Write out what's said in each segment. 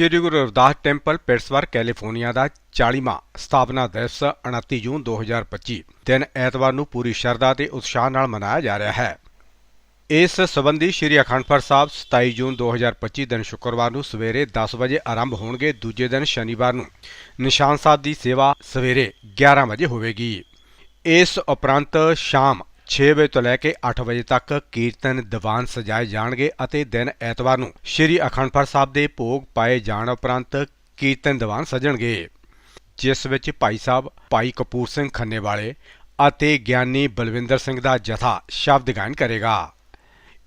Shri Guru Ravidas temple Pittsburg California ਦਾ 40ਵਾਂ ਸਥਾਪਨਾ ਦਿਵਸ 29 ਜੂਨ 2025 ਦਿਨ ਐਤਵਾਰ ਨੂੰ ਪੂਰੀ ਸ਼ਰਧਾ ਤੇ ਉਤਸ਼ਾਹ ਨਾਲ ਮਨਾਇਆ ਜਾ ਰਿਹਾ ਹੈ। ਇਸ ਸਬੰਧੀ ਸ਼੍ਰੀ ਅਖੰਡਪੁਰ ਸਾਹਿਬ 27 ਜੂਨ 2025 ਦਿਨ ਸ਼ੁੱਕਰਵਾਰ ਨੂੰ ਸਵੇਰੇ 10 ਵਜੇ ਆਰੰਭ ਹੋਣਗੇ, ਦੂਜੇ ਦਿਨ ਸ਼ਨੀਵਾਰ ਨੂੰ। ਨਿਸ਼ਾਨ ਸਾਹਿਬ ਦੀ ਸੇਵਾ ਸਵੇਰੇ 11 ਵਜੇ ਹੋਵੇਗੀ। ਇਸ ਉਪਰੰਤ ਸ਼ਾਮ 6 ਵਜੇ ਤੋਂ ਲੈ ਕੇ 8 ਵਜੇ ਤੱਕ ਕੀਰਤਨ, ਦੀਵਾਨ ਸਜਾਏ ਜਾਣਗੇ ਅਤੇ ਦਿਨ ਐਤਵਾਰ ਨੂੰ ਸ਼੍ਰੀ ਅਖੰਡਪੁਰ ਸਾਹਿਬ ਦੇ ਭੋਗ ਪਾਏ ਜਾਣ ਉਪਰੰਤ ਕੀਰਤਨ, ਦੀਵਾਨ ਸਜਣਗੇ। ਜਿਸ ਵਿੱਚ ਭਾਈ ਸਾਹਿਬ, ਭਾਈ ਕਪੂਰ ਸਿੰਘ ਖੰਨੇ ਵਾਲੇ ਅਤੇ ਗਿਆਨੀ ਬਲਵਿੰਦਰ ਸਿੰਘ ਦਾ ਜਥਾ ਸ਼ਬਦ ਗਾਇਨ ਕਰੇਗਾ।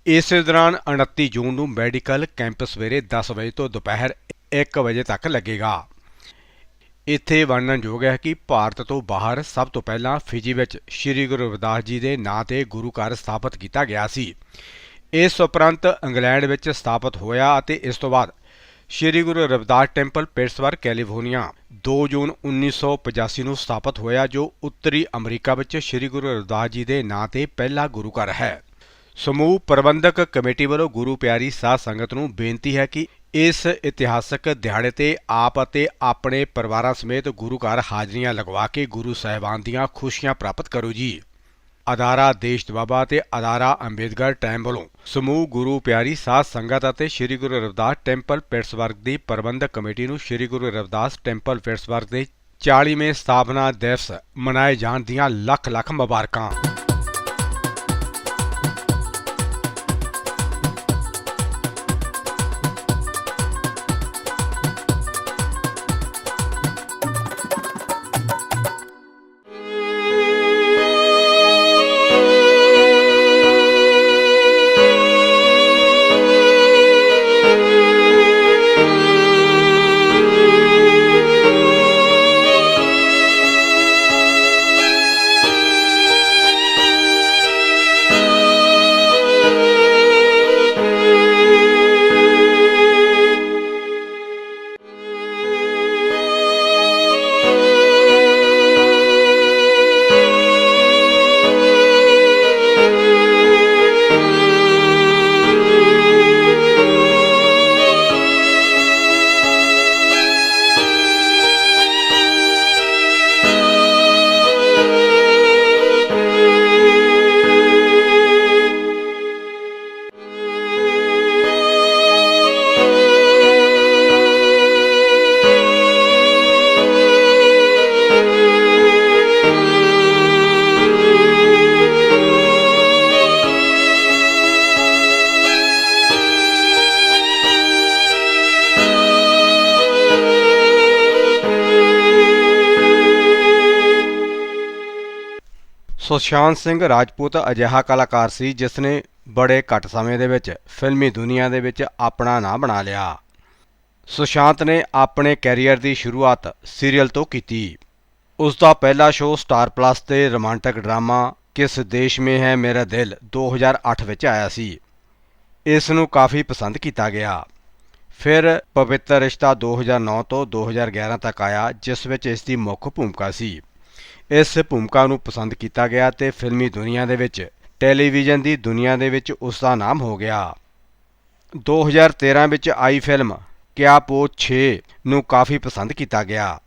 ਇਸੇ ਦੌਰਾਨ 29 ਜੂਨ ਨੂੰ ਮੈਡੀਕਲ ਕੈਂਪ ਸਵੇਰੇ 10 ਵਜੇ ਤੋਂ ਦੁਪਹਿਰ 1 ਵਜੇ ਤੱਕ ਲੱਗੇਗਾ। ਇੱਥੇ ਵਰਣਨਯੋਗ ਹੈ ਕਿ ਭਾਰਤ ਤੋਂ ਬਾਹਰ ਸਭ ਤੋਂ ਪਹਿਲਾਂ ਫਿਜੀ ਵਿੱਚ ਸ੍ਰੀ ਗੁਰੂ ਰਵਿਦਾਸ ਜੀ ਦੇ ਨਾਂ ਤੇ ਗੁਰੂ ਘਰ ਸਥਾਪਿਤ ਕੀਤਾ ਗਿਆ ਸੀ। ਇਸ ਉਪਰੰਤ ਇੰਗਲੈਂਡ ਵਿੱਚ ਸਥਾਪਿਤ ਹੋਇਆ ਅਤੇ ਇਸ ਤੋਂ ਬਾਅਦ Shri Guru Ravidas temple Pittsburg California 2 June 1985 ਨੂੰ ਸਥਾਪਿਤ ਹੋਇਆ, ਜੋ ਉੱਤਰੀ ਅਮਰੀਕਾ ਵਿੱਚ ਸ੍ਰੀ ਗੁਰੂ ਰਵਿਦਾਸ ਜੀ ਦੇ ਨਾਂ ਤੇ ਪਹਿਲਾ ਗੁਰੂ ਘਰ ਹੈ। ਸਮੂਹ ਪ੍ਰਬੰਧਕ ਕਮੇਟੀ ਵੱਲੋਂ ਗੁਰੂ ਪਿਆਰੀ ਸਾਧ ਸੰਗਤ ਨੂੰ ਬੇਨਤੀ ਹੈ ਕਿ ਇਸ ਇਤਿਹਾਸਕ ਦਿਹਾੜੇ ਤੇ ਆਪ ਅਤੇ ਆਪਣੇ ਪਰਿਵਾਰਾਂ ਸਮੇਤ ਗੁਰੂ ਘਰ ਹਾਜ਼ਰੀਆਂ ਲਗਵਾ ਕੇ ਗੁਰੂ ਸਾਹਿਬਾਨ ਦੀਆਂ ਖੁਸ਼ੀਆਂ ਪ੍ਰਾਪਤ ਕਰੋ ਜੀ। ਅਦਾਰਾ ਦੇਸ਼ ਦਵਾਬਾ ਤੇ ਅਦਾਰਾ ਅੰਬੇਦਕਰ ਟਾਈਮ ਵੱਲੋਂ ਸਮੂਹ ਗੁਰੂ ਪਿਆਰੀ ਸਾਧ ਸੰਗਤ ਅਤੇ ਸ੍ਰੀ ਗੁਰੂ ਰਵਿਦਾਸ ਟੈਂਪਲ ਪਿਟਸਬਰਗ ਦੀ ਪ੍ਰਬੰਧਕ ਕਮੇਟੀ ਨੂੰ ਸ੍ਰੀ Guru Ravidas temple Pittsburgh ਦੇ 40ਵੇਂ ਸਥਾਪਨਾ ਦਿਵਸ ਮਨਾਏ ਜਾਣ ਦੀਆਂ ਲੱਖ ਲੱਖ ਮੁਬਾਰਕਾਂ। ਸੁਸ਼ਾਂਤ ਸਿੰਘ ਰਾਜਪੂਤ ਅਜਿਹਾ ਕਲਾਕਾਰ ਸੀ ਜਿਸ ਨੇ ਬੜੇ ਘੱਟ ਸਮੇਂ ਦੇ ਵਿੱਚ ਫਿਲਮੀ ਦੁਨੀਆ ਦੇ ਵਿੱਚ ਆਪਣਾ ਨਾਂ ਬਣਾ ਲਿਆ। ਸੁਸ਼ਾਂਤ ਨੇ ਆਪਣੇ ਕੈਰੀਅਰ ਦੀ ਸ਼ੁਰੂਆਤ ਸੀਰੀਅਲ ਤੋਂ ਕੀਤੀ। ਉਸ ਦਾ ਪਹਿਲਾ ਸ਼ੋਅ ਸਟਾਰ ਪਲੱਸ ਤੇ ਰੋਮਾਂਟਿਕ ਡਰਾਮਾ ਕਿਸ ਦੇਸ਼ ਮੇਂ ਹੈ ਮੇਰਾ ਦਿਲ 2008 ਵਿੱਚ ਆਇਆ ਸੀ। ਇਸ ਨੂੰ ਕਾਫੀ ਪਸੰਦ ਕੀਤਾ ਗਿਆ। ਫਿਰ ਪਵਿੱਤਰ ਰਿਸ਼ਤਾ 2009 ਤੋਂ 2011 ਤੱਕ ਆਇਆ, ਜਿਸ ਵਿੱਚ ਇਸ ਦੀ ਮੁੱਖ ਭੂਮਿਕਾ ਸੀ। ਇਸ ਭੂਮਿਕਾ ਨੂੰ ਪਸੰਦ ਕੀਤਾ ਗਿਆ ਤੇ ਫਿਲਮੀ ਦੁਨੀਆ ਦੇ ਵਿੱਚ, ਟੈਲੀਵਿਜ਼ਨ ਦੀ ਦੁਨੀਆ ਦੇ ਵਿੱਚ ਉਸ ਦਾ ਨਾਮ ਹੋ ਗਿਆ। 2013 ਵਿੱਚ ਆਈ ਫਿਲਮ ਕਿਆ ਪੋ 6 ਨੂੰ ਕਾਫੀ ਪਸੰਦ ਕੀਤਾ ਗਿਆ।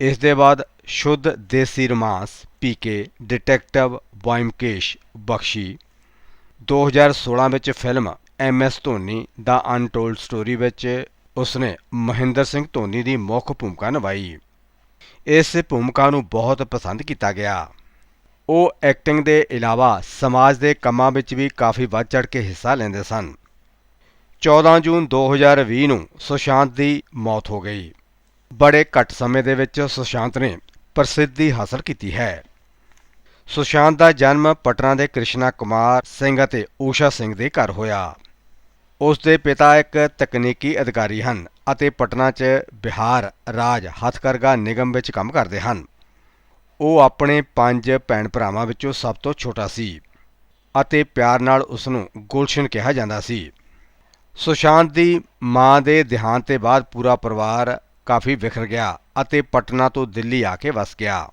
ਇਸ ਦੇ ਬਾਅਦ ਸ਼ੁੱਧ ਦੇਸੀ ਰੋਮਾਂਸ ਪੀਕੇ ਡਿਟੈਕਟਿਵ ਵਾਇਮਕੇਸ਼ ਬਖਸ਼ੀ। 2016 ਵਿੱਚ film M S Dhoni the untold story ਵਿੱਚ ਉਸਨੇ ਮਹਿੰਦਰ ਸਿੰਘ ਧੋਨੀ ਦੀ ਮੁੱਖ ਭੂਮਿਕਾ ਨਿਭਾਈ। ਇਸ ਭੂਮਿਕਾ ਨੂੰ ਬਹੁਤ ਪਸੰਦ ਕੀਤਾ ਗਿਆ। ਉਹ ਐਕਟਿੰਗ ਦੇ ਇਲਾਵਾ ਸਮਾਜ ਦੇ ਕੰਮਾਂ ਵਿੱਚ ਵੀ ਕਾਫੀ ਵੱਧ ਚੜ ਕੇ ਹਿੱਸਾ ਲੈਂਦੇ ਸਨ। 14 ਜੂਨ 2020 ਨੂੰ ਸੁਸ਼ਾਂਤ ਦੀ ਮੌਤ ਹੋ ਗਈ। ਬੜੇ ਘੱਟ ਸਮੇਂ ਦੇ ਵਿੱਚ ਸੁਸ਼ਾਂਤ ਨੇ ਪ੍ਰਸਿੱਧੀ ਹਾਸਲ ਕੀਤੀ ਹੈ। ਸੁਸ਼ਾਂਤ ਦਾ ਜਨਮ ਪਟਨਾ ਦੇ ਕ੍ਰਿਸ਼ਨਾ ਕੁਮਾਰ ਸਿੰਘ ਅਤੇ ਊਸ਼ਾ ਸਿੰਘ ਦੇ ਘਰ ਹੋਇਆ। ਉਸ ਦੇ ਪਿਤਾ ਇੱਕ ਤਕਨੀਕੀ ਅਧਿਕਾਰੀ ਹਨ ਅਤੇ ਪਟਨਾ 'ਚ ਬਿਹਾਰ ਰਾਜ ਹੱਥਕਰਗਾ ਨਿਗਮ ਵਿੱਚ ਕੰਮ ਕਰਦੇ ਹਨ। ਉਹ ਆਪਣੇ ਪੰਜ ਭੈਣ ਭਰਾਵਾਂ ਵਿੱਚੋਂ ਸਭ ਤੋਂ ਛੋਟਾ ਸੀ ਅਤੇ ਪਿਆਰ ਨਾਲ ਉਸ ਨੂੰ ਗੁਲਸ਼ਨ ਕਿਹਾ ਜਾਂਦਾ ਸੀ। ਸੁਸ਼ਾਂਤ ਦੀ ਮਾਂ ਦੇ ਦੇਹਾਂਤ ਤੋਂ ਬਾਅਦ ਪੂਰਾ ਪਰਿਵਾਰ ਕਾਫੀ ਵਿਖਰ ਗਿਆ ਅਤੇ ਪਟਨਾ ਤੋਂ ਦਿੱਲੀ ਆ ਕੇ ਵਸ ਗਿਆ।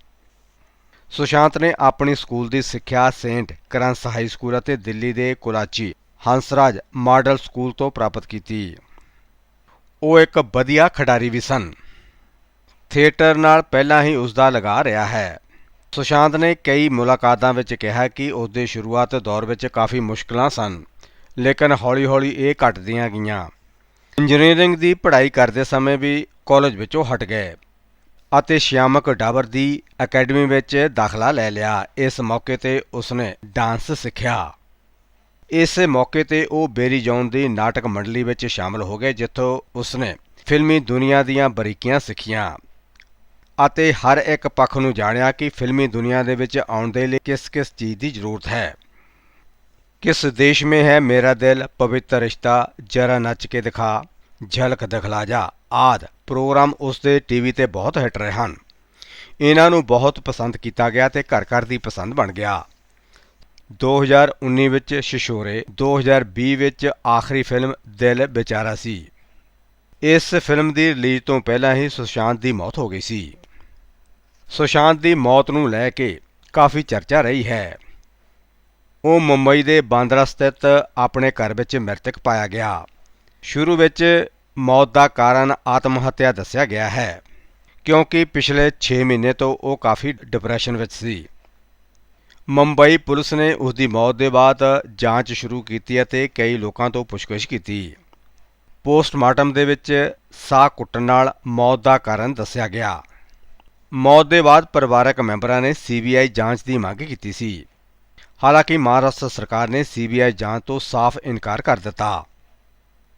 ਸੁਸ਼ਾਂਤ ਨੇ ਆਪਣੀ ਸਕੂਲ ਦੀ ਸਿੱਖਿਆ ਸੇਂਟ ਕਰੰਸ ਹਾਈ ਸਕੂਲ ਅਤੇ ਦਿੱਲੀ ਦੇ ਕੁਰਾਚੀ ਹੰਸਰਾਜ ਮਾਡਲ ਸਕੂਲ ਤੋਂ ਪ੍ਰਾਪਤ ਕੀਤੀ। ਉਹ ਇੱਕ ਵਧੀਆ ਖਿਡਾਰੀ ਵੀ ਸਨ। ਥੀਏਟਰ ਨਾਲ ਪਹਿਲਾਂ ਹੀ ਉਸ ਦਾ ਲਗਾ ਰਿਹਾ ਹੈ। ਸੁਸ਼ਾਂਤ ਨੇ ਕਈ ਮੁਲਾਕਾਤਾਂ ਵਿੱਚ ਕਿਹਾ ਕਿ ਉਸ ਦੇ ਸ਼ੁਰੂਆਤ ਦੌਰ ਵਿੱਚ ਕਾਫੀ ਮੁਸ਼ਕਲਾਂ ਸਨ, ਲੇਕਿਨ ਹੌਲੀ-ਹੌਲੀ ਇਹ ਘਟਦੀਆਂ ਗਈਆਂ। ਇੰਜੀਨੀਅਰਿੰਗ ਦੀ ਪੜ੍ਹਾਈ ਕਰਦੇ ਸਮੇਂ ਵੀ ਕਾਲਜ ਵਿੱਚੋਂ ਹਟ ਗਏ ਅਤੇ ਸ਼ਿਆਮਕ ਡਾਬਰ ਦੀ ਅਕੈਡਮੀ ਵਿੱਚ ਦਾਖਲਾ ਲੈ ਲਿਆ। ਇਸ ਮੌਕੇ ਤੇ ਉਸਨੇ ਡਾਂਸ ਸਿੱਖਿਆ। ਇਸ ਮੌਕੇ ਤੇ ਉਹ ਬੇਰੀ ਜੌਨ ਦੀ ਨਾਟਕ ਮੰਡਲੀ ਵਿੱਚ ਸ਼ਾਮਲ ਹੋ ਗਏ, ਜਿੱਥੋਂ ਉਸਨੇ ਫਿਲਮੀ ਦੁਨੀਆ ਦੀਆਂ ਬਰੀਕੀਆਂ ਸਿੱਖੀਆਂ। ਅਤੇ ਹਰ ਇੱਕ ਪੱਖ ਨੂੰ ਜਾਣਿਆ ਕਿ ਫਿਲਮੀ ਦੁਨੀਆ ਦੇ ਵਿੱਚ ਆਉਣ ਦੇ ਲਈ ਕਿਸ-ਕਿਸ ਚੀਜ਼ ਦੀ ਜ਼ਰੂਰਤ ਹੈ। ਕਿਸ ਦੇਸ਼ ਮੇ ਹੈ ਮੇਰਾ ਦਿਲ, ਪਵਿੱਤਰ ਰਿਸ਼ਤਾ, ਜਰਾ ਨੱਚ ਕੇ ਦਿਖਾ, ਝਲਕ ਦਿਖਲਾ ਜਾ, ਆਦ। ਪ੍ਰੋਗਰਾਮ ਉਸ ਦੇ ਟੀਵੀ ਤੇ ਬਹੁਤ ਹਿੱਟ ਰਹੇ ਹਨ। ਇਹਨਾਂ ਨੂੰ ਬਹੁਤ ਪਸੰਦ ਕੀਤਾ ਗਿਆ ਤੇ ਘਰ-ਘਰ ਦੀ ਪਸੰਦ ਬਣ ਗਿਆ। 2019 ਵਿੱਚ ਸ਼ਿਸ਼ੋਰੇ 2020 ਵਿੱਚ ਆਖਰੀ ਫਿਲਮ ਦਿਲ ਵਿਚਾਰਾ ਸੀ। ਇਸ ਫਿਲਮ ਦੀ ਰਿਲੀਜ਼ ਤੋਂ ਪਹਿਲਾਂ ਹੀ ਸੁਸ਼ਾਂਤ ਦੀ ਮੌਤ ਹੋ ਗਈ ਸੀ। ਸੁਸ਼ਾਂਤ ਦੀ ਮੌਤ ਨੂੰ ਲੈ ਕੇ ਕਾਫੀ ਚਰਚਾ ਰਹੀ ਹੈ। ਉਹ ਮੁੰਬਈ ਦੇ ਬਾਂਦਰਾ ਸਥਿਤ ਆਪਣੇ ਘਰ ਵਿੱਚ ਮ੍ਰਿਤਕ ਪਾਇਆ ਗਿਆ। ਸ਼ੁਰੂ ਵਿੱਚ ਮੌਤ ਦਾ ਕਾਰਨ ਆਤਮ ਹੱਤਿਆ ਦੱਸਿਆ ਗਿਆ ਹੈ, ਕਿਉਂਕਿ ਪਿਛਲੇ 6 ਮਹੀਨੇ ਤੋਂ ਉਹ ਕਾਫੀ ਡਿਪਰੈਸ਼ਨ ਵਿੱਚ ਸੀ। ਮੁੰਬਈ ਪੁਲਿਸ ਨੇ ਉਸ ਦੀ ਮੌਤ ਦੇ ਬਾਅਦ ਜਾਂਚ ਸ਼ੁਰੂ ਕੀਤੀ ਅਤੇ ਕਈ ਲੋਕਾਂ ਤੋਂ ਪੁੱਛਗਿੱਛ ਕੀਤੀ। ਪੋਸਟਮਾਰਟਮ ਦੇ ਵਿੱਚ ਸਾਹ ਕੁੱਟਣ ਨਾਲ ਮੌਤ ਦਾ ਕਾਰਨ ਦੱਸਿਆ ਗਿਆ। ਮੌਤ ਦੇ ਬਾਅਦ ਪਰਿਵਾਰਕ ਮੈਂਬਰਾਂ ਨੇ ਸੀਬੀਆਈ ਜਾਂਚ ਦੀ ਮੰਗ ਕੀਤੀ ਸੀ। ਹਾਲਾਂਕਿ ਮਹਾਰਾਸ਼ਟਰ ਸਰਕਾਰ ਨੇ ਸੀਬੀਆਈ ਜਾਂਚ ਤੋਂ ਸਾਫ਼ ਇਨਕਾਰ ਕਰ ਦਿੱਤਾ।